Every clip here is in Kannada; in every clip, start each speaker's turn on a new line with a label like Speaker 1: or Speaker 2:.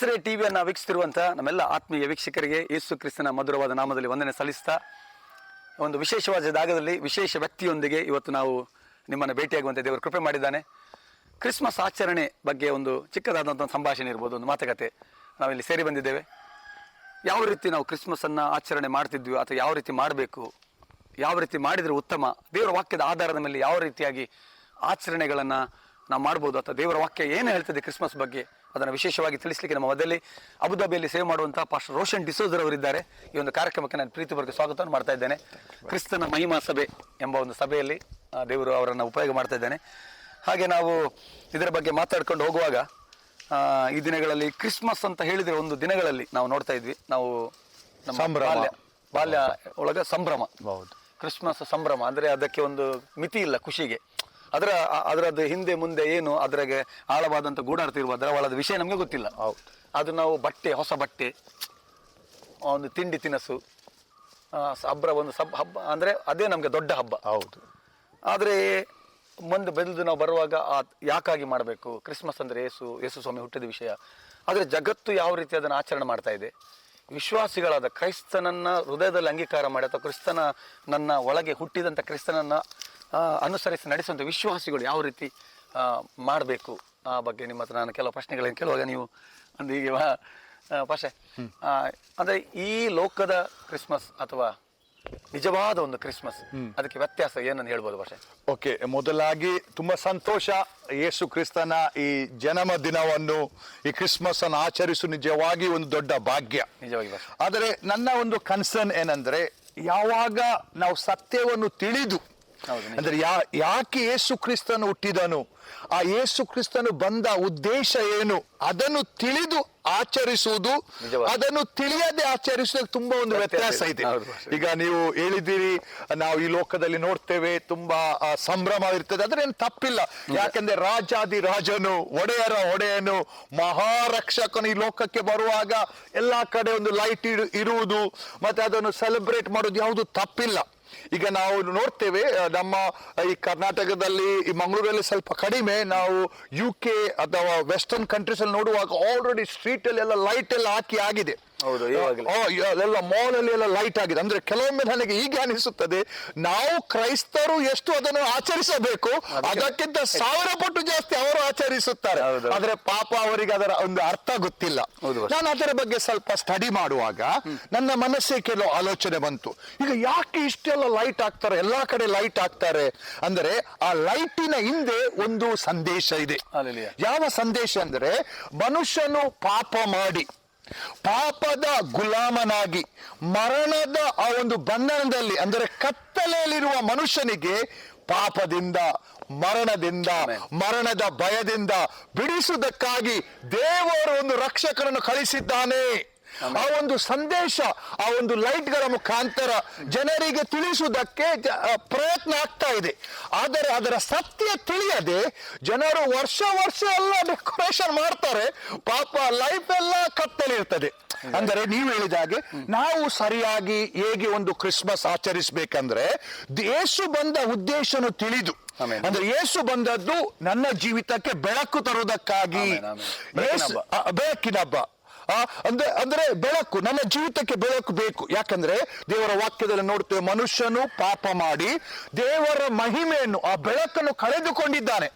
Speaker 1: ಆಸರೆ ಟಿವಿಯನ್ನು ವೀಕ್ಷಿಸ್ತಿರುವಂಥ ನಮ್ಮೆಲ್ಲ ಆತ್ಮೀಯ ವೀಕ್ಷಕರಿಗೆ ಯೇಸು ಕ್ರಿಸ್ತನ ಮಧುರವಾದ ನಾಮದಲ್ಲಿ ವಂದನೆ ಸಲ್ಲಿಸ್ತಾ ಒಂದು ವಿಶೇಷವಾದ ಜಾಗದಲ್ಲಿ ವಿಶೇಷ ವ್ಯಕ್ತಿಯೊಂದಿಗೆ ಇವತ್ತು ನಾವು ನಿಮ್ಮನ್ನು ಭೇಟಿಯಾಗುವಂತೆ ದೇವರು ಕೃಪೆ ಮಾಡಿದ್ದಾನೆ. ಕ್ರಿಸ್ಮಸ್ ಆಚರಣೆ ಬಗ್ಗೆ ಒಂದು ಚಿಕ್ಕದಾದಂಥ ಸಂಭಾಷಣೆ ಇರ್ಬೋದು, ಒಂದು ಮಾತುಕತೆ. ನಾವಿಲ್ಲಿ ಸೇರಿ ಬಂದಿದ್ದೇವೆ. ಯಾವ ರೀತಿ ನಾವು ಕ್ರಿಸ್ಮಸನ್ನು ಆಚರಣೆ ಮಾಡ್ತಿದ್ವಿ, ಅಥವಾ ಯಾವ ರೀತಿ ಮಾಡಬೇಕು, ಯಾವ ರೀತಿ ಮಾಡಿದರೆ ಉತ್ತಮ, ದೇವರ ವಾಕ್ಯದ ಆಧಾರದ ಮೇಲೆ ಯಾವ ರೀತಿಯಾಗಿ ಆಚರಣೆಗಳನ್ನು ನಾವು ಮಾಡ್ಬೋದು, ಅಥವಾ ದೇವರ ವಾಕ್ಯ ಏನು ಹೇಳ್ತದೆ ಕ್ರಿಸ್ಮಸ್ ಬಗ್ಗೆ ಅದನ್ನು ವಿಶೇಷವಾಗಿ ತಿಳಿಸಲಿಕ್ಕೆ ನಮ್ಮ ಮೊದಲೇ ಅಬುದಾಬಿಯಲ್ಲಿ ಸೇವೆ ಮಾಡುವಂಥ ಪಾಸ್ಟರ್ ರೋಷನ್ ಡಿಸೋಜರ್ ಅವರಿದ್ದಾರೆ. ಈ ಒಂದು ಕಾರ್ಯಕ್ರಮಕ್ಕೆ ನಾನು ಪ್ರೀತಿಪೂರ್ವಕ ಸ್ವಾಗತವನ್ನು ಮಾಡ್ತಾ ಇದ್ದೇನೆ. ಕ್ರಿಸ್ತನ ಮಹಿಮಾ ಸಭೆ ಎಂಬ ಒಂದು ಸಭೆಯಲ್ಲಿ ದೇವರು ಅವರನ್ನು ಉಪಯೋಗ ಮಾಡ್ತಾ ಇದ್ದೇನೆ. ಹಾಗೆ ನಾವು ಇದರ ಬಗ್ಗೆ ಮಾತಾಡ್ಕೊಂಡು ಹೋಗುವಾಗ ಈ ದಿನಗಳಲ್ಲಿ ಕ್ರಿಸ್ಮಸ್ ಅಂತ ಹೇಳಿದ್ರೆ ಒಂದು ದಿನಗಳಲ್ಲಿ ನಾವು ನೋಡ್ತಾ ಇದ್ವಿ. ನಾವು ನಮ್ಮ. ಬಾಲ್ಯ ಬಾಲ್ಯ ಒಳಗ ಸಂಭ್ರಮ.
Speaker 2: ಹೌದು.
Speaker 1: ಕ್ರಿಸ್ಮಸ್ ಸಂಭ್ರಮ. ಅಂದ್ರೆ ಅದಕ್ಕೆ ಒಂದು ಮಿತಿ ಇಲ್ಲ ಖುಷಿಗೆ. ಅದರ ಅದರದ್ದು ಹಿಂದೆ ಮುಂದೆ ಏನು ಅದರಾಗೆ ಆಳವಾದಂಥ ಗೂಢಾರ್ಥ ಇರುವ ಅದರವಾದ ವಿಷಯ ನಮಗೆ ಗೊತ್ತಿಲ್ಲ.
Speaker 2: ಹೌದು.
Speaker 1: ಅದು ನಾವು ಬಟ್ಟೆ ಹೊಸ ಬಟ್ಟೆ ಒಂದು ತಿಂಡಿ ತಿನಸು ಹಬ್ಬ ಒಂದು ಸಬ್ ಹಬ್ಬ ಅಂದ್ರೆ ಅದೇ ನಮಗೆ ದೊಡ್ಡ ಹಬ್ಬ.
Speaker 2: ಹೌದು.
Speaker 1: ಆದರೆ ಮುಂದೆ ಬೆಳೆದು ನಾವು ಬರುವಾಗ ಆ ಯಾಕಾಗಿ ಮಾಡಬೇಕು? ಕ್ರಿಸ್ಮಸ್ ಅಂದರೆ ಯೇಸು ಯೇಸು ಸ್ವಾಮಿ ಹುಟ್ಟಿದ ವಿಷಯ. ಆದರೆ ಜಗತ್ತು ಯಾವ ರೀತಿ ಅದನ್ನು ಆಚರಣೆ ಮಾಡ್ತಾ ಇದೆ? ವಿಶ್ವಾಸಿಗಳಾದ ಕ್ರೈಸ್ತನನ್ನ ಹೃದಯದಲ್ಲಿ ಅಂಗೀಕಾರ ಮಾಡಿ ಅಥವಾ ಕ್ರಿಸ್ತನ ನನ್ನ ಒಳಗೆ ಹುಟ್ಟಿದಂಥ ಕ್ರಿಸ್ತನನ್ನ ಅನುಸರಿಸಿ ನಡೆಸುವಂಥ ವಿಶ್ವಾಸಿಗಳು ಯಾವ ರೀತಿ ಮಾಡಬೇಕು? ಆ ಬಗ್ಗೆ ನಿಮ್ಮ ಹತ್ರ ನಾನು ಕೆಲವು ಪ್ರಶ್ನೆಗಳನ್ನು ಕೇಳುವಾಗ ನೀವು ಒಂದು ಹೀಗೆ ಭಾಷೆ ಅಂದ್ರೆ ಈ ಲೋಕದ ಕ್ರಿಸ್ಮಸ್ ಅಥವಾ ನಿಜವಾದ ಒಂದು ಕ್ರಿಸ್ಮಸ್ ಅದಕ್ಕೆ ವ್ಯತ್ಯಾಸ ಏನನ್ನು ಹೇಳ್ಬೋದು ಭಾಷೆ
Speaker 2: ಓಕೆ ಮೊದಲಾಗಿ ತುಂಬ ಸಂತೋಷ ಯೇಸು ಕ್ರಿಸ್ತನ ಈ ಜನ್ಮ ದಿನವನ್ನು ಈ ಕ್ರಿಸ್ಮಸ್ ಅನ್ನು ಆಚರಿಸು ನಿಜವಾಗಿ ಒಂದು ದೊಡ್ಡ ಭಾಗ್ಯ.
Speaker 1: ನಿಜವಾಗಿ
Speaker 2: ಆದರೆ ನನ್ನ ಒಂದು ಕನ್ಸರ್ನ್ ಏನಂದ್ರೆ ಯಾವಾಗ ನಾವು ಸತ್ಯವನ್ನು ತಿಳಿದು. ಅಂದ್ರೆ ಯಾ ಯಾಕೆ ಯೇಸು ಕ್ರಿಸ್ತನು ಹುಟ್ಟಿದನು? ಆ ಯೇಸು ಕ್ರಿಸ್ತನು ಬಂದ ಉದ್ದೇಶ ಏನು? ಅದನ್ನು ತಿಳಿದು ಆಚರಿಸುವುದು ಅದನ್ನು ತಿಳಿಯದೆ ಆಚರಿಸುವುದಕ್ಕೆ ತುಂಬಾ ಒಂದು
Speaker 1: ವ್ಯತ್ಯಾಸ ಇದೆ.
Speaker 2: ಈಗ ನೀವು ಹೇಳಿದ್ದೀರಿ ನಾವು ಈ ಲೋಕದಲ್ಲಿ ನೋಡ್ತೇವೆ ತುಂಬಾ ಸಂಭ್ರಮ ಇರ್ತದೆ ಅದ್ರೇನು ತಪ್ಪಿಲ್ಲ. ಯಾಕಂದ್ರೆ ರಾಜಾದಿ ರಾಜನು ಒಡೆಯರ ಒಡೆಯನು ಮಹಾರಕ್ಷಕನು ಈ ಲೋಕಕ್ಕೆ ಬರುವಾಗ ಎಲ್ಲಾ ಕಡೆ ಒಂದು ಲೈಟ್ ಇರುವುದು ಮತ್ತೆ ಅದನ್ನು ಸೆಲೆಬ್ರೇಟ್ ಮಾಡೋದು ಯಾವುದು ತಪ್ಪಿಲ್ಲ. ಈಗ ನಾವು ನೋಡ್ತೇವೆ ನಮ್ಮ ಈ ಕರ್ನಾಟಕದಲ್ಲಿ, ಈ ಮಂಗಳೂರಲ್ಲಿ ಸ್ವಲ್ಪ ಕಡಿಮೆ. ನಾವು ಯು ಕೆ ಅಥವಾ ವೆಸ್ಟರ್ನ್ ಕಂಟ್ರೀಸಲ್ಲಿ ನೋಡುವಾಗ ಆಲ್ರೆಡಿ ಸ್ಟ್ರೀಟ್ ಅಲ್ಲಿ ಎಲ್ಲ ಲೈಟ್ ಎಲ್ಲ ಹಾಕಿ ಆಗಿದೆ.
Speaker 1: ಹೌದು,
Speaker 2: ಎಲ್ಲ ಮಾಲ್ ಅಲ್ಲಿ ಎಲ್ಲ ಲೈಟ್ ಆಗಿದೆ. ಅಂದ್ರೆ ಕೆಲವೊಮ್ಮೆ ನನಗೆ ಈಗ ಅನಿಸುತ್ತದೆ ನಾವು ಕ್ರೈಸ್ತರು ಎಷ್ಟು ಅದನ್ನು ಆಚರಿಸಬೇಕು ಅದಕ್ಕಿಂತ ಸಾವಿರ ಪಟ್ಟು ಜಾಸ್ತಿ ಅವರು ಆಚರಿಸುತ್ತಾರೆ. ಆದ್ರೆ ಪಾಪ ಅವರಿಗೆ ಅದರ ಒಂದು ಅರ್ಥ ಗೊತ್ತಿಲ್ಲ. ನಾನು ಅದರ ಬಗ್ಗೆ ಸ್ವಲ್ಪ ಸ್ಟಡಿ ಮಾಡುವಾಗ ನನ್ನ ಮನಸ್ಸಿಗೆ ಕೆಲವು ಆಲೋಚನೆ ಬಂತು. ಈಗ ಯಾಕೆ ಇಷ್ಟೆಲ್ಲ ಲೈಟ್ ಹಾಕ್ತಾರೆ ಎಲ್ಲಾ ಕಡೆ ಲೈಟ್ ಹಾಕ್ತಾರೆ? ಅಂದ್ರೆ ಆ ಲೈಟಿನ ಹಿಂದೆ ಒಂದು ಸಂದೇಶ ಇದೆ. ಯಾವ ಸಂದೇಶ ಅಂದ್ರೆ ಮನುಷ್ಯನು ಪಾಪ ಮಾಡಿ. ಪಾಪದ ಗುಲಾಮನಾಗಿ ಮರಣದ ಆ ಒಂದು ಬಂಧನದಲ್ಲಿ ಅಂದರೆ ಕತ್ತಲೆಯಲ್ಲಿರುವ ಮನುಷ್ಯನಿಗೆ ಪಾಪದಿಂದ ಮರಣದಿಂದ ಮರಣದ ಭಯದಿಂದ ಬಿಡಿಸುವುದಕ್ಕಾಗಿ ದೇವರು ಒಂದು ರಕ್ಷಕರನ್ನು ಕಳಿಸಿದ್ದಾನೆ. ಆ ಒಂದು ಸಂದೇಶ ಆ ಒಂದು ಲೈಟ್ಗಳ ಮುಖಾಂತರ ಜನರಿಗೆ ತಿಳಿಸುವುದಕ್ಕೆ ಪ್ರಯತ್ನ ಆಗ್ತಾ ಇದೆ. ಆದರೆ ಅದರ ಸತ್ಯ ತಿಳಿಯದೆ ಜನರು ವರ್ಷ ವರ್ಷ ಎಲ್ಲ ಡೆಕೋರೇಷನ್ ಮಾಡ್ತಾರೆ ಪಾಪ ಲೈಫ್ ಎಲ್ಲ ಕತ್ತಲಿರ್ತದೆ. ಅಂದರೆ ನೀವು ಹೇಳಿದ ಹಾಗೆ ನಾವು ಸರಿಯಾಗಿ ಹೇಗೆ ಒಂದು ಕ್ರಿಸ್ಮಸ್ ಆಚರಿಸಬೇಕಂದ್ರೆ ಯೇಸು ಬಂದ ಉದ್ದೇಶನು ತಿಳಿದು. ಅಂದ್ರೆ ಯೇಸು ಬಂದದ್ದು ನನ್ನ ಜೀವಿತಕ್ಕೆ ಬೆಳಕು ತರುವುದಕ್ಕಾಗಿ.
Speaker 1: ಬೆಳಕಿನ ಹಬ್ಬ.
Speaker 2: ಅಂದ್ರೆ ಅಂದ್ರೆ ಬೆಳಕು ನನ್ನ ಜೀವಿತಕ್ಕೆ ಬೆಳಕು ಬೇಕು. ಯಾಕಂದ್ರೆ ದೇವರ ವಾಕ್ಯದಲ್ಲಿ ನೋಡ್ತೇವೆ ಮನುಷ್ಯನು ಪಾಪ ಮಾಡಿ ದೇವರ ಮಹಿಮೆಯನ್ನು ಆ ಬೆಳಕನ್ನು ಕಳೆದುಕೊಂಡಿದ್ದಾನೆ.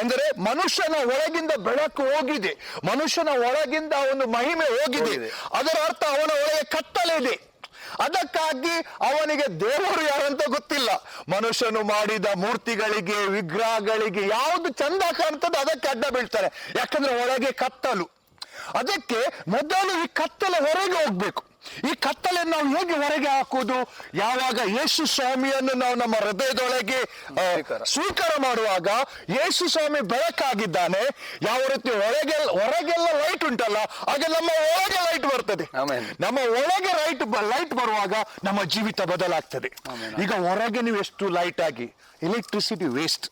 Speaker 2: ಎಂದರೆ ಮನುಷ್ಯನ ಒಳಗಿಂದ ಬೆಳಕು ಹೋಗಿದೆ. ಮನುಷ್ಯನ ಒಳಗಿಂದ ಒಂದು ಮಹಿಮೆ ಹೋಗಿದೆ.
Speaker 1: ಹೋಗಿದೆ.
Speaker 2: ಅದರ ಅರ್ಥ ಅವನ ಒಳಗೆ ಕತ್ತಲೆ ಇದೆ. ಅದಕ್ಕಾಗಿ ಅವನಿಗೆ ದೇವರು ಯಾರಂತ ಗೊತ್ತಿಲ್ಲ. ಮನುಷ್ಯನು ಮಾಡಿದ ಮೂರ್ತಿಗಳಿಗೆ ವಿಗ್ರಹಗಳಿಗೆ ಯಾವುದು ಚಂದ ಕಾಣ್ತದೆ ಅದಕ್ಕೆ ಅಡ್ಡ ಬೀಳ್ತಾರೆ ಯಾಕಂದ್ರೆ ಒಳಗೆ ಕತ್ತಲು. ಅದಕ್ಕೆ ಮೊದಲು ಈ ಕತ್ತಲೆ ಹೊರಗೆ ಹೋಗ್ಬೇಕು. ಈ ಕತ್ತಲೆ ನಾವು ಹೇಗೆ ಹೊರಗೆ ಹಾಕುವುದು? ಯಾವಾಗ ಯೇಸು ಸ್ವಾಮಿಯನ್ನು ನಾವು ನಮ್ಮ ಹೃದಯದೊಳಗೆ
Speaker 1: ಸ್ವೀಕಾರ.
Speaker 2: ಮಾಡುವಾಗ ಯೇಸು ಸ್ವಾಮಿ ಬೆಳಕಾಗಿದ್ದಾನೆ. ಯಾವ ರೀತಿ ಒಳಗೆ ಹೊರಗೆಲ್ಲ ಲೈಟ್ ಉಂಟಲ್ಲ ಹಾಗೆ ನಮ್ಮ ಒಳಗೆ ಲೈಟ್ ಬರ್ತದೆ. ನಮ್ಮ ಒಳಗೆ ಲೈಟ್ ಲೈಟ್ ಬರುವಾಗ ನಮ್ಮ ಜೀವಿತ ಬದಲಾಗ್ತದೆ. ಈಗ ಹೊರಗೆ ನೀವು ಎಷ್ಟು ಲೈಟ್ ಆಗಿ ಎಲೆಕ್ಟ್ರಿಸಿಟಿ ವೇಸ್ಟ್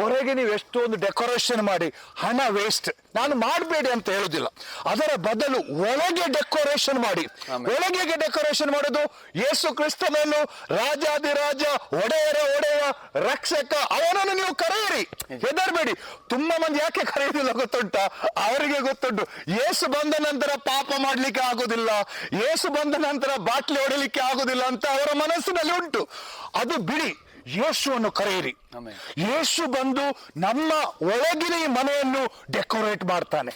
Speaker 2: ಹೊರಗೆ ನೀವು ಎಷ್ಟೊಂದು ಡೆಕೋರೇಷನ್ ಮಾಡಿ ಹಣ ವೇಸ್ಟ್ ನಾನು ಮಾಡಬೇಡಿ ಅಂತ ಹೇಳುದಿಲ್ಲ. ಅದರ ಬದಲು ಒಳಗೆ ಡೆಕೋರೇಷನ್ ಮಾಡಿ. ಒಳಗೆ ಡೆಕೋರೇಷನ್ ಮಾಡೋದು ಯೇಸು ಕ್ರಿಸ್ತನನ್ನು ರಾಜಾದಿರಾಜ ಒಡೆಯರ ಒಡೆಯ ರಕ್ಷಕ ಅವನನ್ನು ನೀವು ಕರೆಯಿರಿ. ಹೆದರ್ಬೇಡಿ. ತುಂಬಾ ಮಂದಿ ಯಾಕೆ ಕರೆಯುವುದಿಲ್ಲ ಗೊತ್ತುಂಟ? ಅವರಿಗೆ ಗೊತ್ತುಂಟು. ಯೇಸು ಬಂದ ನಂತರ ಪಾಪ ಮಾಡ್ಲಿಕ್ಕೆ ಆಗುದಿಲ್ಲ. ಯೇಸು ಬಂದ ನಂತರ ಬಾಟ್ಲಿ ಹೊಡಲಿಕ್ಕೆ ಆಗುದಿಲ್ಲ ಅಂತ ಅವರ ಮನಸ್ಸಿನಲ್ಲಿ ಉಂಟು. ಅದು ಬಿಡಿ. ಯೇಸುವನ್ನು ಕರೆಯಿರಿ. ಯೇಸು ಬಂದು ನಮ್ಮ ಒಳಗಿನ ಈ ಮನೆಯನ್ನು ಡೆಕೋರೇಟ್ ಮಾಡ್ತಾನೆ.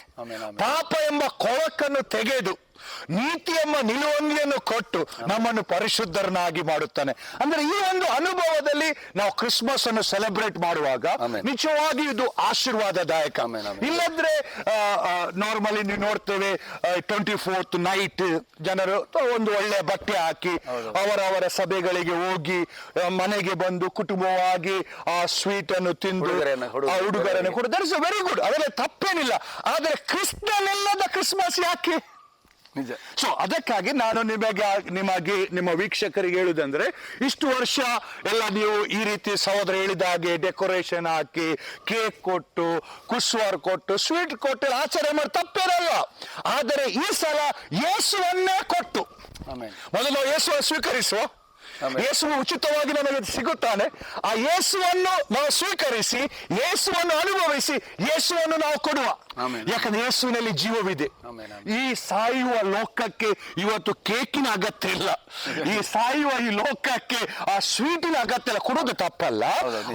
Speaker 2: ಪಾಪ ಎಂಬ ಕೊಳಕನ್ನು ತೆಗೆದು ನೀತಿ ಎಂಬ ನಿಲುವಂಗಿಯನ್ನು ಕೊಟ್ಟು ನಮ್ಮನ್ನು ಪರಿಶುದ್ಧರನ್ನಾಗಿ ಮಾಡುತ್ತಾನೆ ಅಂದ್ರೆ ಈ ಒಂದು ಅನುಭವದಲ್ಲಿ ನಾವು ಕ್ರಿಸ್ಮಸ್ ಅನ್ನು ಸೆಲೆಬ್ರೇಟ್ ಮಾಡುವಾಗ. ನಿಜವಾಗಿ ಇದು ಆಶೀರ್ವಾದದಾಯಕ. ಇಲ್ಲದ್ರೆ ನಾರ್ಮಲಿ ನೀವು ನೋಡ್ತೇವೆ ಟ್ವೆಂಟಿ ಫೋರ್ತ್ ನೈಟ್ ಜನರು ಒಂದು ಒಳ್ಳೆ ಬಟ್ಟೆ ಹಾಕಿ. ಅವರವರ ಸಭೆಗಳಿಗೆ ಹೋಗಿ ಮನೆಗೆ ಬಂದು ಕುಟುಂಬವಾಗಿ ಆ ಸ್ವೀಟ್ ಅನ್ನು ತಿಂದು ಹುಡುಗರನ್ನು ಕೊಡು ದಟ್ ಇಸ್ ವೆರಿ ಗುಡ್ ಅದರಲ್ಲಿ ತಪ್ಪೇನಿಲ್ಲ ಆದರೆ ಕ್ರಿಸ್ತನೆಲ್ಲದ ಕ್ರಿಸ್ಮಸ್ ಯಾಕೆ
Speaker 1: ನಿಜ
Speaker 2: ಸೊ ಅದಕ್ಕಾಗಿ ನಾನು ನಿಮಗೆ ನಿಮಗೆ ನಿಮ್ಮ ವೀಕ್ಷಕರಿಗೆ ಹೇಳುದಂದ್ರೆ ಇಷ್ಟು ವರ್ಷ ಎಲ್ಲ ನೀವು ಈ ರೀತಿ ಸಹೋದರ ಹೇಳಿದ ಹಾಗೆ ಡೆಕೋರೇಷನ್ ಹಾಕಿ ಕೇಕ್ ಕೊಟ್ಟು ಕುಸ್ವಾರ್ ಕೊಟ್ಟು ಸ್ವೀಟ್ ಕೊಟ್ಟು ಆಚರಣೆ ಮಾಡಿ ತಪ್ಪಿರಲ್ಲ ಆದರೆ ಈ ಸಲ ಯೇಸುವನ್ನೇ ಕೊಟ್ಟು. ಮೊದಲು ಯೇಸುವ ಸ್ವೀಕರಿಸುವ. ಯೇಸು ಉಚಿತವಾಗಿ ನಮಗೆ ಸಿಗುತ್ತಾನೆ. ಆ ಯೇಸುವನ್ನು ನಾವು ಸ್ವೀಕರಿಸಿ ಯೇಸುವನ್ನು ಅನುಭವಿಸಿ ಯೇಸುವನ್ನು ನಾವು ಕೊಡುವ. ಯಾಕಂದ್ರೆ ಯೇಸುವಿನಲ್ಲಿ ಜೀವವಿದೆ. ಈ ಸಾಯುವ ಲೋಕಕ್ಕೆ ಇವತ್ತು ಕೇಕಿನ ಅಗತ್ಯ ಇಲ್ಲ. ಈ ಸಾಯುವ ಈ ಲೋಕಕ್ಕೆ ಆ ಸ್ವೀಟಿನ ಅಗತ್ಯ ಇಲ್ಲ. ಕೊಡೋದು ತಪ್ಪಲ್ಲ.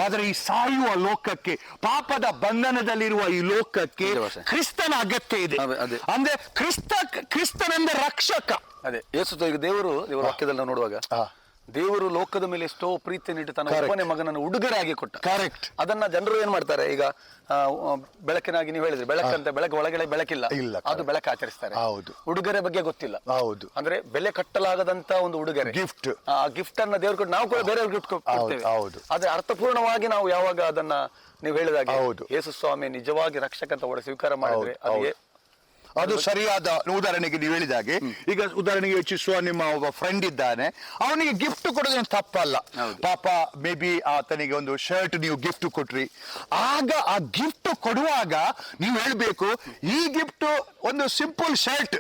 Speaker 2: ಆದ್ರೆ ಈ ಸಾಯುವ ಲೋಕಕ್ಕೆ ಪಾಪದ ಬಂಧನದಲ್ಲಿರುವ ಈ ಲೋಕಕ್ಕೆ ಕ್ರಿಸ್ತನ ಅಗತ್ಯ ಇದೆ.
Speaker 1: ಅದೇ, ಅದೇ.
Speaker 2: ಅಂದ್ರೆ ಕ್ರಿಸ್ತ ಕ್ರಿಸ್ತನೆಂದ ರಕ್ಷಕ.
Speaker 1: ಅದೇ ಯೇಸು ದೇವರು ವಾಕ್ಯದಲ್ಲಿ ನೋಡುವಾಗ. ದೇವರು ಲೋಕದ ಮೇಲೆ ಎಷ್ಟೋ ಪ್ರೀತಿಯನ್ನಿಟ್ಟು ತನ್ನ
Speaker 2: Correct.
Speaker 1: ಒಬ್ಬನೇ ಮಗನನ್ನು ಉಡುಗೊರೆಯಾಗಿ ಕೊಟ್ಟ
Speaker 2: ಕರೆಕ್ಟ್
Speaker 1: ಅದನ್ನ ಜನರು ಏನ್ ಮಾಡ್ತಾರೆ ಈಗ ಆ, ಬೆಳಕಿನಾಗಿ ನೀವು ಹೇಳಿದ್ರೆ ಬೆಳಕಂತ ಬೆಳಕು ಒಳಗಡೆ ಬೆಳಕಿಲ್ಲ
Speaker 2: ಇಲ್ಲ,
Speaker 1: ಅದು ಬೆಳಕ ಆಚರಿಸ್ತಾರೆ
Speaker 2: ಹೌದು.
Speaker 1: ಉಡುಗೊರೆ ಬಗ್ಗೆ ಗೊತ್ತಿಲ್ಲ
Speaker 2: ಹೌದು.
Speaker 1: ಅಂದ್ರೆ ಬೆಲೆ ಕಟ್ಟಲಾಗದಂತ ಒಂದು ಉಡುಗೊರೆ
Speaker 2: ಗಿಫ್ಟ್
Speaker 1: ಆ ಗಿಫ್ಟ್ ಅನ್ನ ದೇವ್ರು ಕೊಟ್ಟು ನಾವು ಕೂಡ ಬೇರೆಯವ್ರಿಗೆ ಗಿಫ್ಟ್ ಕೊಡ್ತೇವೆ
Speaker 2: ಹೌದು.
Speaker 1: ಆದ್ರೆ ಅರ್ಥಪೂರ್ಣವಾಗಿ ನಾವು ಯಾವಾಗ ಅದನ್ನ ನೀವು ಹೇಳಿದಾಗೆ
Speaker 2: ಹೌದು.
Speaker 1: ಯೇಸು ಸ್ವಾಮಿ ನಿಜವಾಗಿ ರಕ್ಷಕ ಅಂತ ಒಳ ಸ್ವೀಕಾರ ಮಾಡಿದ್ರೆ
Speaker 2: ಹೌದು,
Speaker 1: ಅದು
Speaker 2: ಹೌದು. ಅದು ಸರಿಯಾದ ಉದಾಹರಣೆಗೆ ನೀವು ಹೇಳಿದಾಗೆ ಈಗ ಉದಾಹರಣೆಗೆ ಯೋಚಿಸುವ ನಿಮ್ಮ ಒಬ್ಬ ಫ್ರೆಂಡ್ ಇದ್ದಾನೆ. ಅವನಿಗೆ ಗಿಫ್ಟ್ ಕೊಡೋದೇನು ತಪ್ಪಲ್ಲ. ಪಾಪ ಮೇ ಬಿ ಆತನಿಗೆ ಒಂದು ಶರ್ಟ್ ನೀವು ಗಿಫ್ಟ್ ಕೊಟ್ರಿ. ಆಗ ಆ ಗಿಫ್ಟ್ ಕೊಡುವಾಗ ನೀವು ಹೇಳ್ಬೇಕು ಈ ಗಿಫ್ಟ್ ಒಂದು ಸಿಂಪಲ್ ಶರ್ಟ್.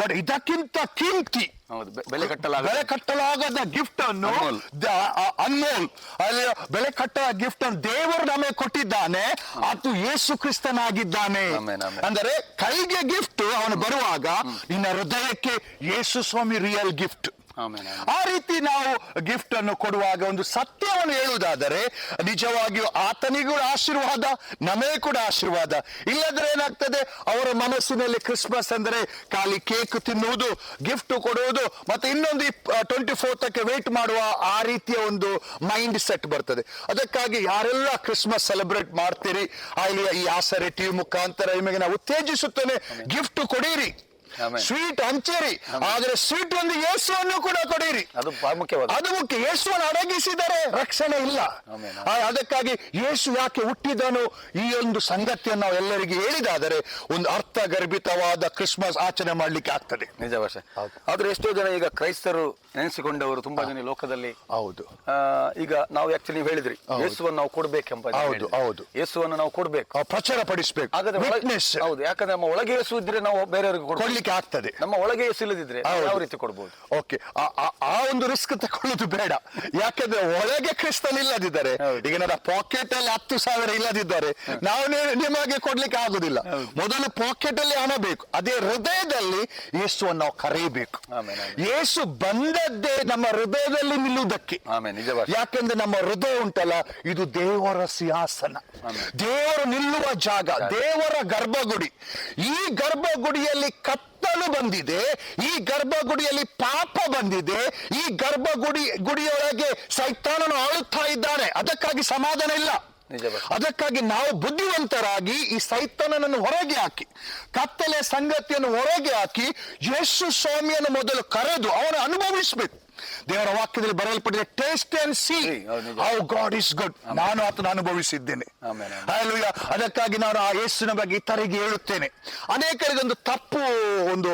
Speaker 2: ಬಟ್ ಇದಕ್ಕಿಂತ ಕೀರ್ತಿ
Speaker 1: ಹೌದು ಬೆ- ಬೆಲೆ ಕಟ್ಟಲಾಗ
Speaker 2: ಬೆಲೆ ಕಟ್ಟಲಾಗದ ಗಿಫ್ಟ್ ಅನ್ನು
Speaker 1: ಅನ್ಮೋಲ್.
Speaker 2: ದ- ಅನ್ಮೋಲ್. ಅಲ್ಲಿ ಬೆಲೆ ಕಟ್ಟದ ಗಿಫ್ಟ್ ಅನ್ನು ದೇವರು ನಮಗೆ ಕೊಟ್ಟಿದ್ದಾನೆ ಅದು ಯೇಸು ಕ್ರಿಸ್ತನಾಗಿದ್ದಾನೆ.
Speaker 1: Amen, amen.
Speaker 2: ಅಂದರೆ ಕೈಗೆ ಗಿಫ್ಟ್ ಅವನು ಬರುವಾಗ ನಿನ್ನ ಹೃದಯಕ್ಕೆ ಯೇಸು ಸ್ವಾಮಿ ರಿಯಲ್ ಗಿಫ್ಟ್ ಆ ರೀತಿ ನಾವು ಗಿಫ್ಟ್ ಅನ್ನು ಕೊಡುವಾಗ ಒಂದು ಸತ್ಯವನ್ನು ಹೇಳುವುದಾದರೆ ನಿಜವಾಗಿಯೂ ಆತನಿಗೂ ಆಶೀರ್ವಾದ ನಮಗೆ ಕೂಡ ಆಶೀರ್ವಾದ. ಇಲ್ಲದ್ರೆ ಏನಾಗ್ತದೆ? ಅವರ ಮನಸ್ಸಿನಲ್ಲಿ ಕ್ರಿಸ್ಮಸ್ ಅಂದ್ರೆ ಖಾಲಿ ಕೇಕ್ ತಿನ್ನುವುದು ಗಿಫ್ಟ್ ಕೊಡುವುದು ಮತ್ತೆ ಇನ್ನೊಂದು ಟ್ವೆಂಟಿ ಫೋರ್ತಕ್ಕೆ ವೇಟ್ ಮಾಡುವ ಆ ರೀತಿಯ ಒಂದು ಮೈಂಡ್ ಸೆಟ್ ಬರ್ತದೆ. ಅದಕ್ಕಾಗಿ ಯಾರೆಲ್ಲ ಕ್ರಿಸ್ಮಸ್ ಸೆಲೆಬ್ರೇಟ್ ಮಾಡ್ತೀರಿ ಅಲ್ಲಿ ಈ ಆಸರೆ ಟಿವಿ ಮುಖಾಂತರ ನಿಮಗೆ ನಾವು ಉತ್ತೇಜಿಸುತ್ತೇನೆ. ಗಿಫ್ಟ್ ಕೊಡಿರಿ. ಸ್ವೀಟ್ ಹಂಚೇರಿ ಆದ್ರೆ ಸ್ವೀಟ್ ಒಂದು ಯೇಸುವನ್ನು ಕೂಡ ಕೊಡಿರಿ.
Speaker 1: ಅದು ಪ್ರಾಮುಖ್ಯವಾದ
Speaker 2: ಅದು ಮುಖ್ಯ. ಯೇಸುವನ್ನು ಅಡಗಿಸಿದರೆ ರಕ್ಷಣೆ ಇಲ್ಲ. ಅದಕ್ಕಾಗಿ ಯೇಸು ಯಾಕೆ ಹುಟ್ಟಿದನು? ಈ ಒಂದು ಸಂಗತಿಯನ್ನು ನಾವು ಎಲ್ಲರಿಗೆ ಹೇಳಿದಾದರೆ ಒಂದು ಅರ್ಥಗರ್ಭಿತವಾದ ಕ್ರಿಸ್ಮಸ್ ಆಚರಣೆ ಮಾಡ್ಲಿಕ್ಕೆ ಆಗ್ತದೆ.
Speaker 1: ನಿಜ ಭಾಷೆ. ಆದ್ರೆ ಎಷ್ಟೋ ಜನ ಈಗ ಕ್ರೈಸ್ತರು ನೆನೆಸಿಕೊಂಡವರು ತುಂಬಾ ಜನ ಈ ಲೋಕದಲ್ಲಿ.
Speaker 2: ಹೌದು.
Speaker 1: ಆ, ಈಗ ನಾವು ಆಕ್ಚುಲಿ ನೀವು ಹೇಳಿದ್ರಿ. ಯೇಸುವನ್ನು ನಾವು ಕೊಡ್ಬೇಕೆಂಬ
Speaker 2: ಹೌದು, ಹೌದು.
Speaker 1: ಯೇಸುವನ್ನು ನಾವು ಕೊಡ್ಬೇಕು.
Speaker 2: ಆ, ಪ್ರಚಾರ ಪಡಿಸಬೇಕು.
Speaker 1: ಹಾಗಾದ್ರೆ ಒಳ-
Speaker 2: Witness.
Speaker 1: ಹೌದು ಯಾಕಂದ್ರೆ ನಮ್ಮ ಒಳಗೆ ಯೇಸು ಇದ್ರೆ ನಾವು ಬೇರೆಯವರಿಗೆ.
Speaker 2: ಕೊಡ್ಲಿಕ್ಕೆ ಆಗ್ತದೆ.
Speaker 1: ನಮ್ಮ ಒಳಗೆ ಯೇಸು ಇಲ್ಲದಿದ್ರೆ ನಾವು
Speaker 2: ಹೌದು.
Speaker 1: ಯಾವ ರೀತಿ ಕೊಡ್ಬೋದು?
Speaker 2: ಓಕೆ ಆ ಒಂದು ರಿಸ್ಕ್ ತಗೊಳ್ಳೋದು ಬೇಡ. ಯಾಕಂದ್ರೆ ಒಳಗೆ ಕ್ರಿಸ್ತನ್ ಇಲ್ಲದಿದ್ದಾರೆ
Speaker 1: ಹೌದು.
Speaker 2: ಈಗ ನನ್ನ ಪಾಕೆಟ್ ಅಲ್ಲಿ ಹತ್ತು ಸಾವಿರ ಇಲ್ಲದಿದ್ದಾರೆ ನಾವು ನಿ- ನಿಮಗೆ ಕೊಡ್ಲಿಕ್ಕೆ ಆಗುದಿಲ್ಲ. ಮೊದಲು ಪಾಕೆಟ್ ಅಲ್ಲಿ ಹಣ ಬೇಕು. ಅದೇ ಹೃದಯದಲ್ಲಿ ಯೇಸುವನ್ನು ನಾವು ಕರೀಬೇಕು.
Speaker 1: ಆಮೆನ್, ಬಂದ
Speaker 2: ಯೇಸು ಬಂದದ್ದೇ ನಮ್ಮ ಹೃದಯದಲ್ಲಿ ನಿಲ್ಲುವುದಕ್ಕೆ. ಯಾಕೆಂದ್ರೆ ನಮ್ಮ ಹೃದಯ ಉಂಟಲ್ಲ ಇದು ದೇವರ ಸಿಂಹಾಸನ. ದೇವರು ನಿಲ್ಲುವ ಜಾಗ. ದೇವರ ಗರ್ಭಗುಡಿ. ಈ ಗರ್ಭಗುಡಿಯಲ್ಲಿ ಕತ್ತಲು ಬಂದಿದೆ ಈ ಗರ್ಭಗುಡಿಯಲ್ಲಿ ಪಾಪ ಬಂದಿದೆ ಈ ಗರ್ಭಗುಡಿ ಗುಡಿಯೊಳಗೆ ಸೈತಾನನು ಆಳುತ್ತಾ ಇದ್ದಾನೆ. ಅದಕ್ಕಾಗಿ ಸಮಾಧಾನ ಇಲ್ಲ. ಅದಕ್ಕಾಗಿ ನಾವು ಬುದ್ಧಿವಂತರಾಗಿ ಈ ಸೈತಾನನನ್ನು ಹೊರಗೆ ಹಾಕಿ, ಕತ್ತಲೆ ಸಂಗತಿಯನ್ನು ಹೊರಗೆ ಹಾಕಿ ಯೇಸು ಸ್ವಾಮಿಯನ್ನು ಮೊದಲು ಕರೆದು ಅವನು ಅನುಭವಿಸಬೇಕು. ದೇವರ ವಾಕ್ಯದಲ್ಲಿ ಬರೆಯಲ್ಪಟ್ಟಿದೆ taste and see how God is good ನಾನು ಆತನ ಅನುಭವಿಸಿದ್ದೇನೆ. ಅದಕ್ಕಾಗಿ ನಾನು ಆ ಯೇಸುವಿನ ಬಗ್ಗೆ ಇತರಿಗೆ ಹೇಳುತ್ತೇನೆ. ಅನೇಕರಿಗೆ ಒಂದು ತಪ್ಪು ಒಂದು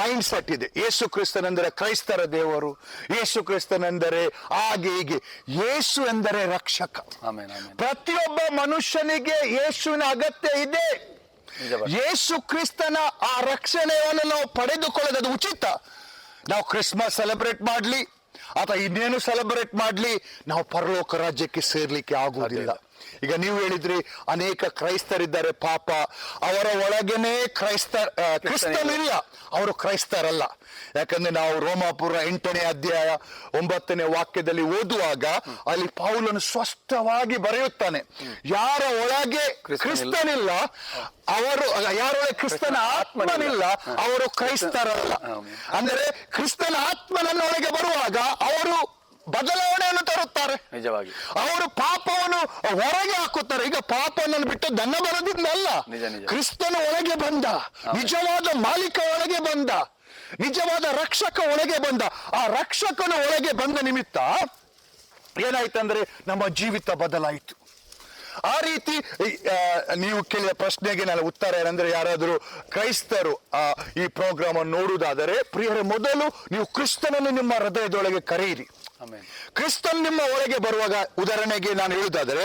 Speaker 2: ಮೈಂಡ್ ಸೆಟ್ ಇದೆ. ಯೇಸು ಕ್ರಿಸ್ತನೆಂದರೆ ಕ್ರೈಸ್ತರ ದೇವರು ಯೇಸು ಕ್ರಿಸ್ತನೆಂದರೆ ಹಾಗೆ ಹೀಗೆ. ಯೇಸು ಎಂದರೆ ರಕ್ಷಕ. ಪ್ರತಿಯೊಬ್ಬ ಮನುಷ್ಯನಿಗೆ ಯೇಸುವಿನ ಅಗತ್ಯ ಇದೆ. ಯೇಸು ಕ್ರಿಸ್ತನ ಆ ರಕ್ಷಣೆಯನ್ನು ನಾವು ಪಡೆದುಕೊಳ್ಳೋದು ಉಚಿತ. ನಾವು ಕ್ರಿಸ್ಮಸ್ ಸೆಲೆಬ್ರೇಟ್ ಮಾಡಲಿ. ಅಥವಾ ಇನ್ನೇನು ಸೆಲೆಬ್ರೇಟ್ ಮಾಡಲಿ? ನಾವು ಪರಲೋಕ ರಾಜ್ಯಕ್ಕೆ ಸೇರ್ಲಿಕ್ಕೆ ಆಗುವುದಿಲ್ಲ. ಈಗ ನೀವು ಹೇಳಿದ್ರಿ ಅನೇಕ ಕ್ರೈಸ್ತರಿದ್ದಾರೆ ಪಾಪ. ಅವರ ಒಳಗೇನೆ ಕ್ರೈಸ್ತ ಕ್ರಿಸ್ತನಿಲ್ಲ. ಅವರು ಕ್ರೈಸ್ತರಲ್ಲ. ಯಾಕಂದ್ರೆ ನಾವು ರೋಮಾಪುರ ಎಂಟನೇ ಅಧ್ಯಾಯ ಒಂಬತ್ತನೇ ವಾಕ್ಯದಲ್ಲಿ ಓದುವಾಗ ಅಲ್ಲಿ ಪೌಲನು ಸ್ಪಷ್ಟವಾಗಿ ಬರೆಯುತ್ತಾನೆ ಯಾರ ಒಳಗೆ
Speaker 1: ಕ್ರಿಸ್ತನಿಲ್ಲ.
Speaker 2: ಕ್ರಿಸ್ತನಿಲ್ಲ ಅವರು ಯಾರೊಳಗೆ ಕ್ರಿಸ್ತನ ಆತ್ಮನಿಲ್ಲ ಅವರು ಕ್ರೈಸ್ತರಲ್ಲ. ಅಂದರೆ ಕ್ರಿಸ್ತನ ಆತ್ಮನನ್ನೊಳಗೆ ಬರುವಾಗ ಅವರು ಬದಲಾವಣೆಯನ್ನು ತರುತ್ತಾರೆ.
Speaker 1: ನಿಜವಾಗಿ.
Speaker 2: ಅವರು ಪಾಪವನ್ನು ಹೊರಗೆ ಹಾಕುತ್ತಾರೆ. ಈಗ ಪಾಪವನ್ನು ಬಿಟ್ಟು ದನ್ನ ಬರದಿಂದಲ್ಲ
Speaker 1: ನಿಜ, ನಿಜ.
Speaker 2: ಕ್ರಿಸ್ತನ ಒಳಗೆ ಬಂದ. ನಿಜವಾದ ಮಾಲೀಕ ಒಳಗೆ ಬಂದ. ನಿಜವಾದ ರಕ್ಷಕ ಒಳಗೆ ಬಂದ. ಆ ರಕ್ಷಕನ ಒಳಗೆ ಬಂದ ನಿಮಿತ್ತ ಏನಾಯ್ತಂದ್ರೆ ನಮ್ಮ ಜೀವಿತ ಬದಲಾಯಿತು. ಆ ರೀತಿ ನೀವು ಕೇಳಿದ ಪ್ರಶ್ನೆಗೆ ನಾನು ಉತ್ತರ ಏನಂದ್ರೆ ಯಾರಾದರೂ ಕ್ರೈಸ್ತರು ಈ ಪ್ರೋಗ್ರಾಮ್ ಅನ್ನು ನೋಡುವುದಾದರೆ ಪ್ರಿಯರ ಮೊದಲು ನೀವು ಕ್ರಿಸ್ತನನ್ನು ನಿಮ್ಮ ಹೃದಯದೊಳಗೆ ಕರೆಯಿರಿ. ಕ್ರಿಸ್ತನ್ ನಿಮ್ಮ ಒಳಗೆ ಬರುವಾಗ ಉದಾಹರಣೆಗೆ ನಾನು ಹೇಳುವುದಾದರೆ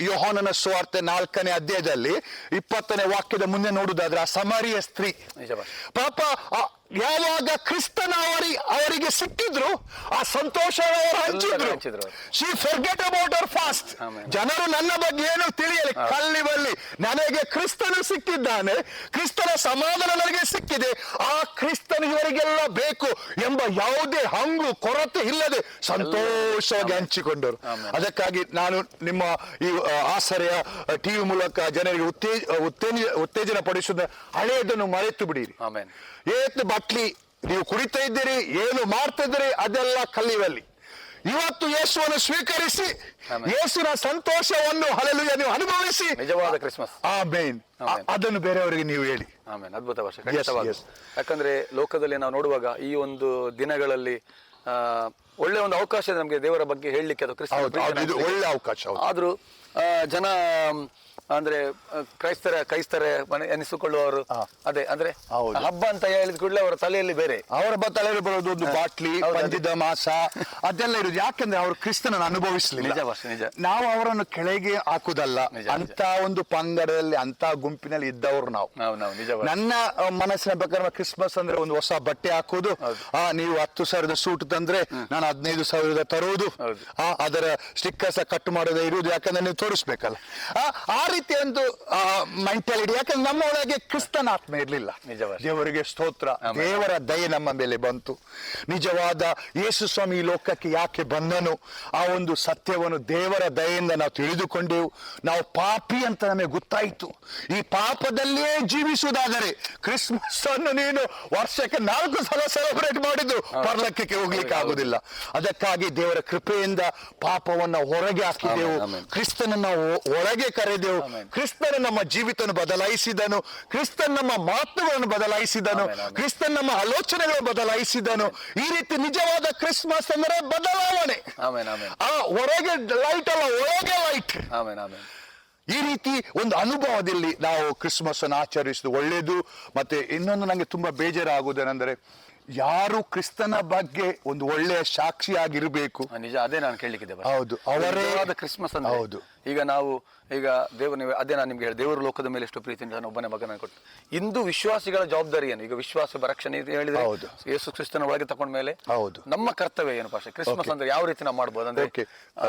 Speaker 2: ಯೋಹಾನನ ಸ್ವಾರ್ಥ ನಾಲ್ಕನೇ ಅಧ್ಯಾಯದಲ್ಲಿ ಇಪ್ಪತ್ತನೇ ವಾಕ್ಯದ ಮುಂದೆ ನೋಡುವುದಾದ್ರೆ ಆ ಸಮರಿಯ ಸ್ತ್ರೀ. ಪಾಪ ಯಾವಾಗ ಕ್ರಿಸ್ತನ ಅವರಿಗೆ ಅವರಿಗೆ ಸಿಕ್ಕಿದ್ರು ಆ ಸಂತೋಷ ಅವರು ಹಂಚಿದ್ರು. She forget about our past ಜನರು ನನ್ನ ಬಗ್ಗೆ ಏನು ತಿಳಿಯಲಿ? ಕಲ್ಲಿ ಬಲ್ಲಿ ನನಗೆ ಕ್ರಿಸ್ತನು ಸಿಕ್ಕಿದ್ದಾನೆ ಕ್ರಿಸ್ತನ ಸಮಾಧಾನ ನನಗೆ ಸಿಕ್ಕಿದೆ ಆ ಕ್ರಿಸ್ತನು ಇವರಿಗೆಲ್ಲ ಬೇಕು ಎಂಬ ಯಾವುದೇ ಹಂಗು ಕೊರತೆ ಇಲ್ಲದೆ ಸಂತೋಷವಾಗಿ ಹಂಚಿಕೊಂಡರು. ಅದಕ್ಕಾಗಿ ನಾನು ನಿಮ್ಮ ಈ ಆಸರೆಯ ಟಿವಿ ಮೂಲಕ ಜನರಿಗೆ ಉತ್ತೇಜ ಉತ್ತೇಜ ಉತ್ತೇಜನ ಪಡಿಸುವ ಹಳೆಯದನ್ನು ಮರೆತು ಬಿಡಿರಿ. ಏತ್ ಬಟ್ಲಿ ನೀವು ಕುಡಿತಾ ಇದ್ದೀರಿ ಏನು ಮಾಡ್ತಾ ಇದ್ದೀರಿ ಅದೆಲ್ಲ ಕಲ್ಲಿವಲ್ಲಿ ಇವತ್ತು ಯೇಸುವನ್ನು ಸ್ವೀಕರಿಸಿ ಯೇಸುನ ಸಂತೋಷವನ್ನು ಹಲಲು ನೀವು ಅನುಭವಿಸಿ.
Speaker 1: ನಿಜವಾದ ಕ್ರಿಸ್ಮಸ್.
Speaker 2: ಆ ಮೇನ್. ಅದನ್ನು ಬೇರೆಯವರಿಗೆ ನೀವು ಹೇಳಿ.
Speaker 1: ಆಮೇಲೆ ಅದ್ಭುತ ವರ್ಷ. ಯಾಕಂದ್ರೆ ಲೋಕದಲ್ಲಿ ನಾವು ನೋಡುವಾಗ ಈ ಒಂದು ದಿನಗಳಲ್ಲಿ ಒಳ್ಳೆ ಒಂದು ಅವಕಾಶ ನಮಗೆ ದೇವರ ಬಗ್ಗೆ ಹೇಳಲಿಕ್ಕೆ ಅಥವಾ
Speaker 2: ಇದು ಒಳ್ಳೆ ಅವಕಾಶ.
Speaker 1: ಆದ್ರೂ ಆ, ಜನ ಅಂದ್ರೆ ಕ್ರೈಸ್ತರ ಕ್ರೈಸ್ತರ ಮನೆ ಎನಿಸಿಕೊಳ್ಳುವವರು. ಅದೇ ಅಂದ್ರೆ ಹಬ್ಬ ಅಂತ ಹೇಳಿದ ಕೂಡಲೇ ಅವರ ತಲೆಯಲ್ಲಿ ಬೇರೆ.
Speaker 2: ಅವರ ಬತ್ತಲೆಯಲ್ಲಿ ಬರೋದು ಒಂದು ಬಾಟ್ಲಿ ಬಂದಿದ್ದ ಮಾಸ ಅದೆಲ್ಲ ಇರುದು. ಯಾಕಂದ್ರೆ ಅವರು ಕ್ರಿಸ್ತನನ್ನು ಅನುಭವಿಸಲಿಲ್ಲ.
Speaker 1: ನಿಜ ನಿಜ.
Speaker 2: ನಾವು ಅವರನ್ನು ಕೆಳಗೆ ಹಾಕುದಲ್ಲ. ಅಂತ ಒಂದು ಪಂಗಡದಲ್ಲಿ ಅಂತ ಗುಂಪಿನಲ್ಲಿ ಇದ್ದವರು ನಾವು. ನನ್ನ ಮನಸ್ಸಿನ ಪ್ರಕಾರ ಕ್ರಿಸ್ಮಸ್ ಅಂದ್ರೆ ಒಂದು ಹೊಸ ಬಟ್ಟೆ
Speaker 1: ಹಾಕೋದು.
Speaker 2: ಆ ನೀವು ಹತ್ತು ಸಾವಿರದ ಸೂಟ್ ತಂದ್ರೆ ನಾನು ಹದಿನೈದು ಸಾವಿರದ ತರುವುದು ಆ ಅದರ ಸ್ಟಿಕ್ಕರ್ಸ್ ಕಟ್ ಮಾಡೋದೇ ಇರುವುದು. ಯಾಕಂದ್ರೆ ನೀವು ತೋರಿಸ್ಬೇಕಲ್ಲ. ಆ, ಆ ರೀತಿಯ ಒಂದು ಮೆಂಟಾಲಿಟಿ ಯಾಕಂದ್ರೆ ನಮ್ಮ ಒಳಗೆ ಕ್ರಿಸ್ತನ ಆತ್ಮ ಇರಲಿಲ್ಲ. ದೇವರಿಗೆ ಸ್ತೋತ್ರ ದೇವರ ದಯೆ ನಮ್ಮ ಮೇಲೆ ಬಂತು. ನಿಜವಾದ ಯೇಸು ಸ್ವಾಮಿ ಈ ಲೋಕಕ್ಕೆ ಯಾಕೆ ಬಂದನು? ಆ ಒಂದು ಸತ್ಯವನ್ನು ದೇವರ ದಯೆಯಿಂದ ನಾವು ತಿಳಿದುಕೊಂಡೆವು. ನಾವು ಪಾಪಿ ಅಂತ ನಮಗೆ ಗೊತ್ತಾಯಿತು. ಈ ಪಾಪದಲ್ಲಿಯೇ ಜೀವಿಸುವುದಾದರೆ ಕ್ರಿಸ್ಮಸ್ ಅನ್ನು ನೀನು ವರ್ಷಕ್ಕೆ ನಾಲ್ಕು ಸಲ ಸೆಲೆಬ್ರೇಟ್ ಮಾಡಿದ್ದು ಪರ್ಲಕ್ಕಕ್ಕೆ ಹೋಗ್ಲಿಕ್ಕೆ ಆಗುದಿಲ್ಲ ಅದಕ್ಕಾಗಿ ದೇವರ ಕೃಪೆಯಿಂದ ಪಾಪವನ್ನ ಹೊರಗೆ ಹಾಕಿದೆವು. ಕ್ರಿಸ್ತನನ್ನು ಒಳಗೆ ಕರೆದೆವು. ಕ್ರಿಸ್ತನ ನಮ್ಮ ಜೀವಿತವನ್ನು ಬದಲಾಯಿಸಿದನು. ಕ್ರಿಸ್ತನ್ ನಮ್ಮ ಮಾತುಗಳನ್ನು ಬದಲಾಯಿಸಿದನು. ಕ್ರಿಸ್ತನ್ ನಮ್ಮ ಆಲೋಚನೆಗಳು ಬದಲಾಯಿಸಿದನು. ಈ ರೀತಿ ನಿಜವಾದ ಕ್ರಿಸ್ಮಸ್ ಅಂದ್ರೆ ಬದಲಾವಣೆ. ಆ ಹೊರಗೆ ಲೈಟ್ ಅಲ್ಲ ಒಳಗೆ ಲೈಟ್ ಈ ರೀತಿ ಒಂದು ಅನುಭವದಲ್ಲಿ ನಾವು ಕ್ರಿಸ್ಮಸ್ ಅನ್ನು ಒಳ್ಳೇದು. ಒಳ್ಳೆಯದು ಮತ್ತೆ ಇನ್ನೊಂದು ನನಗೆ ತುಂಬಾ ಬೇಜಾರಾಗುವುದೇನೆಂದರೆ ಯಾರು ಕ್ರಿಸ್ತನ ಬಗ್ಗೆ ಒಂದು ಒಳ್ಳೆಯ ಸಾಕ್ಷಿಯಾಗಿರಬೇಕು.
Speaker 1: ನಿಜ ಅದೇ ನಾನು ಕೇಳಲಿಕ್ಕಿದ್ದೆ.
Speaker 2: ಹೌದು, ಅವರೇ-
Speaker 1: ಕ್ರಿಸ್ಮಸ್
Speaker 2: ಹೌದು.
Speaker 1: ಈಗ ನಾವು ಈಗ ದೇವರು ನೀವು ಅದೇ ನಾನು ನಿಮ್ಗೆ ಹೇಳಿ ದೇವರ ಲೋಕದ ಮೇಲೆ ಎಷ್ಟು ಪ್ರೀತಿ ನಾನು ಒಬ್ಬನೇ ಮಗನ ಕೊಟ್ಟು ಇಂದು ವಿಶ್ವಾಸಿಗಳ ಜವಾಬ್ದಾರಿ ಏನು ಈಗ ವಿಶ್ವಾಸ ರಕ್ಷಣೆ ಅಂತ ಹೇಳಿದ್ರೆ
Speaker 2: ಹೌದು.
Speaker 1: ಯೇಸು ಕ್ರಿಸ್ತನ ಒಳಗೆ ತಕೊಂಡ ಮೇಲೆ
Speaker 2: ಹೌದು.
Speaker 1: ನಮ್ಮ ಕರ್ತವ್ಯ ಏನು ಪಾಶ ಕ್ರಿಸ್ಮಸ್ ಅಂದ್ರೆ ಯಾವ ರೀತಿ ನಾವು ಮಾಡ್ಬೋದು ಅಂದ್ರೆ. ಆ,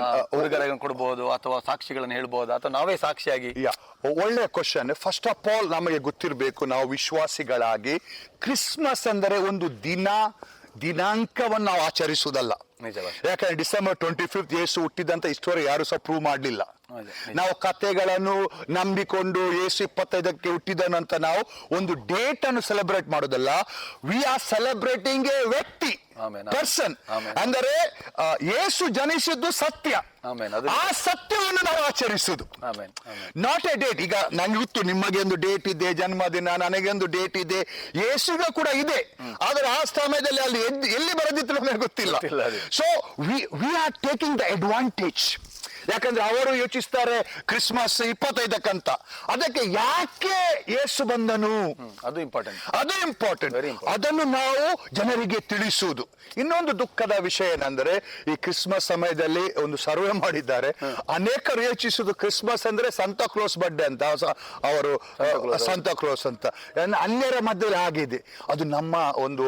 Speaker 1: ಕೊಡ್ಬೋದು ಅಥವಾ ಸಾಕ್ಷಿಗಳನ್ನು ಹೇಳ್ಬೋದು ಅಥವಾ ನಾವೇ ಸಾಕ್ಷಿಯಾಗಿ
Speaker 2: ಯಾ ಒಳ್ಳೆಯ ಕ್ವಶನ್ ಫಸ್ಟ್ ಆಫ್ ಆಲ್ ನಮಗೆ ಗೊತ್ತಿರಬೇಕು ನಾವು ವಿಶ್ವಾಸಿಗಳಾಗಿ ಕ್ರಿಸ್ಮಸ್ ಅಂದರೆ ಒಂದು ದಿನ ದಿನಾಂಕವನ್ನು ನಾವು ಆಚರಿಸುವುದಲ್ಲ ಯಾಕಂದ್ರೆ ಡಿಸೆಂಬರ್ ಟ್ವೆಂಟಿ ಫಿಫ್ತ್ ಯೇಸು ಹುಟ್ಟಿದಂತ ಇಷ್ಟವರೆಗೆ ಯಾರು ಸಹ ಪ್ರೂವ್ ಮಾಡಲಿಲ್ಲ. ನಾವು ಕತೆಗಳನ್ನು ನಂಬಿಕೊಂಡು ಏಸು ಇಪ್ಪತ್ತೈದಕ್ಕೆ ಹುಟ್ಟಿದನಂತ ನಾವು ಒಂದು ಡೇಟ್ ಅನ್ನು ಸೆಲೆಬ್ರೇಟ್ ಮಾಡೋದಲ್ಲ ವಿ ಆರ್ ಸೆಲೆಬ್ರೇಟಿಂಗ್ ಎ ವ್ಯಕ್ತಿ. ಪರ್ಸನ್. ಅಂದರೆ ಏಸು ಜನಿಸಿದ್ದು ಸತ್ಯ. ಆ ಸತ್ಯವನ್ನು ನಾವು ಆಚರಿಸುದು ನಾಟ್ ಎ ಡೇಟ್ ಈಗ ನಂಗೆ ಗೊತ್ತು ನಿಮಗೆ ಒಂದು ಡೇಟ್ ಇದೆ ಜನ್ಮದಿನ ನನಗೆ ಒಂದು ಡೇಟ್ ಇದೆ ಯೇಸುಗ ಕೂಡ ಇದೆ. ಆದ್ರೆ ಆ ಸಮಯದಲ್ಲಿ ಅಲ್ಲಿ ಎದ್ದು ಎಲ್ಲಿ ಬರೆದಿತ್ತು ನಮಗೆ ಗೊತ್ತಿಲ್ಲ. So we are taking the advantage ಯಾಕಂದ್ರೆ ಅವರು ಯೋಚಿಸ್ತಾರೆ ಕ್ರಿಸ್ಮಸ್ ಇಪ್ಪತ್ತೈದಕ್ಕಂತ. ಅದಕ್ಕೆ ಯಾಕೆ ಯೇಸು ಬಂದನು?
Speaker 1: ಅದು ಇಂಪಾರ್ಟೆಂಟ್
Speaker 2: ಅದು ಇಂಪಾರ್ಟೆಂಟ್ ಅದನ್ನು ನಾವು ಜನರಿಗೆ ತಿಳಿಸುವುದು. ಇನ್ನೊಂದು ದುಃಖದ ವಿಷಯ ಏನಂದ್ರೆ ಈ ಕ್ರಿಸ್ಮಸ್ ಸಮಯದಲ್ಲಿ ಒಂದು ಸರ್ವೆ ಮಾಡಿದ್ದಾರೆ. ಅನೇಕರು ಯೋಚಿಸುವುದು ಕ್ರಿಸ್ಮಸ್ ಅಂದ್ರೆ ಸಂತ ಕ್ಲೋಸ್ ಬರ್ಡೇ ಅಂತ ಅವರು ಸಂತ ಕ್ಲೋಸ್ ಅಂತ. ಅನ್ಯರ ಮಧ್ಯದಲ್ಲಿ ಆಗಿದೆ. ಅದು ನಮ್ಮ ಒಂದು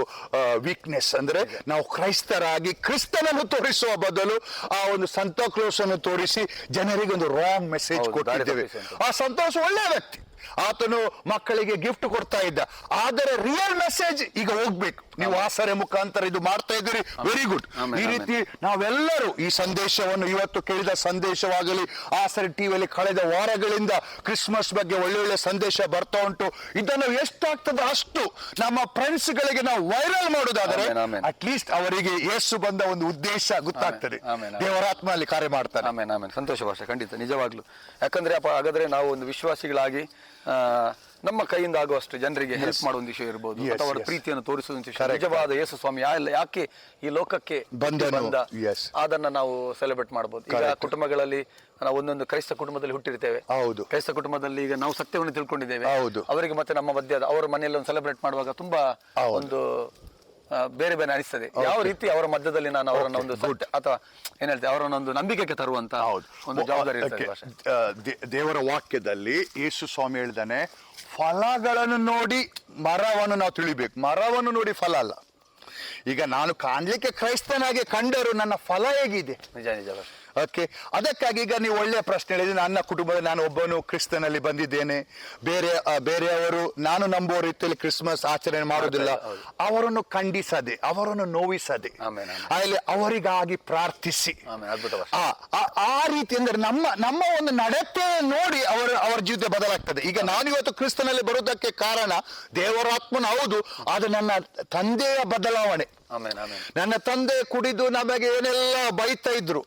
Speaker 2: ವೀಕ್ನೆಸ್ ಅಂದ್ರೆ ನಾವು ಕ್ರೈಸ್ತರಾಗಿ ಕ್ರಿಸ್ತನನ್ನು ತೋರಿಸುವ ಬದಲು ಆ ಒಂದು ಸಂತ ಕ್ಲೋಸ್ ಅನ್ನು ತೋರಿಸಿ ಜನರಿಗೆ ಒಂದು ರಾಂಗ್ ಮೆಸೇಜ್ ಕೊಟ್ಟಿದ್ದೇವೆ. ಆ ಸಂತೋಷ ಒಳ್ಳೆಯ ವ್ಯಕ್ತಿ. ಆತನು ಮಕ್ಕಳಿಗೆ ಗಿಫ್ಟ್ ಕೊಡ್ತಾ ಇದ್ದ. ಆದರೆ ರಿಯಲ್ ಮೆಸೇಜ್ ಈಗ ಹೋಗ್ಬೇಕು. ನೀವು ಆಸರೆ ಮುಖಾಂತರ ಇದು ಮಾಡ್ತಾ ಇದ್ದೀರಿ. ವೆರಿ ಗುಡ್ ಈ ರೀತಿ ನಾವೆಲ್ಲರೂ ಈ ಸಂದೇಶವನ್ನು ಇವತ್ತು ಕೇಳಿದ ಸಂದೇಶವಾಗಲಿ ಆಸರೆ ಟಿವಿಯಲ್ಲಿ ಕಳೆದ ವಾರಗಳಿಂದ ಕ್ರಿಸ್ಮಸ್ ಬಗ್ಗೆ ಒಳ್ಳೊಳ್ಳೆ ಸಂದೇಶ ಬರ್ತಾ ಉಂಟು. ಇದನ್ನು ಎಷ್ಟಾಗ್ತದೆ ಅಷ್ಟು ನಮ್ಮ ಫ್ರೆಂಡ್ಸ್ ಗಳಿಗೆ ನಾವು ವೈರಲ್ ಮಾಡೋದಾದರೆ. ಅಟ್ ಲೀಸ್ಟ್ ಅವರಿಗೆ ಯೇಸು ಬಂದ ಒಂದು ಉದ್ದೇಶ ಗೊತ್ತಾಗ್ತದೆ. ದೇವರಾತ್ಮ ಅಲ್ಲಿ ಕಾರ್ಯ ಮಾಡ್ತಾರೆ.
Speaker 1: ಆಮೇಲೆ ಆಮೇಲೆ. ಸಂತೋಷ ಭಾಷೆ ಖಂಡಿತ ನಿಜವಾಗ್ಲು. ಯಾಕಂದ್ರೆ ಅಪ್ಪ ಹಾಗಾದ್ರೆ ನಾವು ಒಂದು ವಿಶ್ವಾಸಿಗಳಾಗಿ ನಮ್ಮ ಕೈಯಿಂದ ಆಗುವಷ್ಟು ಜನರಿಗೆ ಹೆಲ್ಪ್ ಮಾಡುವ ವಿಷಯ ಇರ್ಬೋದು. ಅಥವಾ ಅವರ ಪ್ರೀತಿಯನ್ನು ತೋರಿಸುವ ಒಂದು ವಿಷಯ. ನಿಜವಾದ ಯೇಸು ಸ್ವಾಮಿ ಯಾಕೆ ಈ ಲೋಕಕ್ಕೆ. ಬಂದ? ಅದನ್ನ ನಾವು ಸೆಲೆಬ್ರೇಟ್ ಮಾಡಬಹುದು ಈಗ ಕುಟುಂಬಗಳಲ್ಲಿ ನಾವು ಒಂದೊಂದು ಕ್ರೈಸ್ತ ಕುಟುಂಬದಲ್ಲಿ ಹುಟ್ಟಿರ್ತೇವೆ.
Speaker 2: ಹೌದು.
Speaker 1: ಕ್ರೈಸ್ತ ಕುಟುಂಬದಲ್ಲಿ ಈಗ ನಾವು ಸತ್ಯವನ್ನು ತಿಳ್ಕೊಂಡಿದ್ದೇವೆ.
Speaker 2: ಹೌದು.
Speaker 1: ಅವರಿಗೆ ಮತ್ತೆ ನಮ್ಮ ಮಧ್ಯ ಅವರ ಮನೆಯಲ್ಲಿ ಒಂದು ಸೆಲೆಬ್ರೇಟ್ ಮಾಡುವಾಗ ತುಂಬಾ ಒಂದು ಬೇರೆ ಬೇರೆ ಅನಿಸ್ತದೆ. ಯಾವ ರೀತಿ ಅವರ ಮಧ್ಯದಲ್ಲಿ ನಾನು ಅವರನ್ನ ಒಂದು ಸತ್ಯ ಅಥವಾ ಏನ್ ಹೇಳ್ತೇವೆ ಅವರನ್ನ ಒಂದು ನಂಬಿಕೆಗೆ ತರುವಂತ
Speaker 2: ಹೌದು.
Speaker 1: ಒಂದು ಜವಾಬ್ದಾರಿ ಇರ್ತದೆ. ಭಾಷೆ.
Speaker 2: ದೇವರ ವಾಕ್ಯದಲ್ಲಿ ಯೇಸು ಸ್ವಾಮಿ ಹೇಳಿದಾನೆ ಫಲಗಳನ್ನು ನೋಡಿ ಮರವನ್ನು ನಾವು ತಿಳಿಬೇಕು. ಮರವನ್ನು ನೋಡಿ ಫಲ ಅಲ್ಲ. ಈಗ ನಾನು ಕಾಣ್ಲಿಕ್ಕೆ ಕ್ರೈಸ್ತನಾಗಿ ಕಂಡರು ನನ್ನ ಫಲ ಹೇಗಿದೆ?
Speaker 1: ನಿಜ ನಿಜ ಭಾಷೆ.
Speaker 2: ಓಕೆ ಅದಕ್ಕಾಗಿ ಈಗ ನೀವು ಒಳ್ಳೆಯ ಪ್ರಶ್ನೆ ಹೇಳಿದ್ರೆ. ನನ್ನ ಕುಟುಂಬದ ನಾನು ಒಬ್ಬನು ಕ್ರಿಸ್ತನಲ್ಲಿ ಬಂದಿದ್ದೇನೆ. ಬೇರೆ ಬೇರೆಯವರು ನಾನು ನಂಬುವ ರೀತಿಯಲ್ಲಿ ಕ್ರಿಸ್ಮಸ್ ಆಚರಣೆ ಮಾಡುವುದಿಲ್ಲ. ಅವರನ್ನು ಖಂಡಿಸದೆ ಅವರನ್ನು ನೋವಿಸದೆ ಆಮೇಲೆ ಅವರಿಗಾಗಿ ಪ್ರಾರ್ಥಿಸಿ. ಆ ರೀತಿ ಅಂದ್ರೆ ನಮ್ಮ ನಮ್ಮ ಒಂದು ನಡತೆ ನೋಡಿ ಅವರ ಅವರ ಜೀವಿತ ಬದಲಾಗ್ತದೆ. ಈಗ ನಾನು ಇವತ್ತು ಕ್ರಿಸ್ತನಲ್ಲಿ ಬರುವುದಕ್ಕೆ ಕಾರಣ ದೇವರಾತ್ಮನ ಹೌದು ಅದು ನನ್ನ ತಂದೆಯ ಬದಲಾವಣೆ. ನನ್ನ ತಂದೆ ಕುಡಿದು ನಮಗೆ ಏನೆಲ್ಲ ಬೈತಾ ಇದ್ರು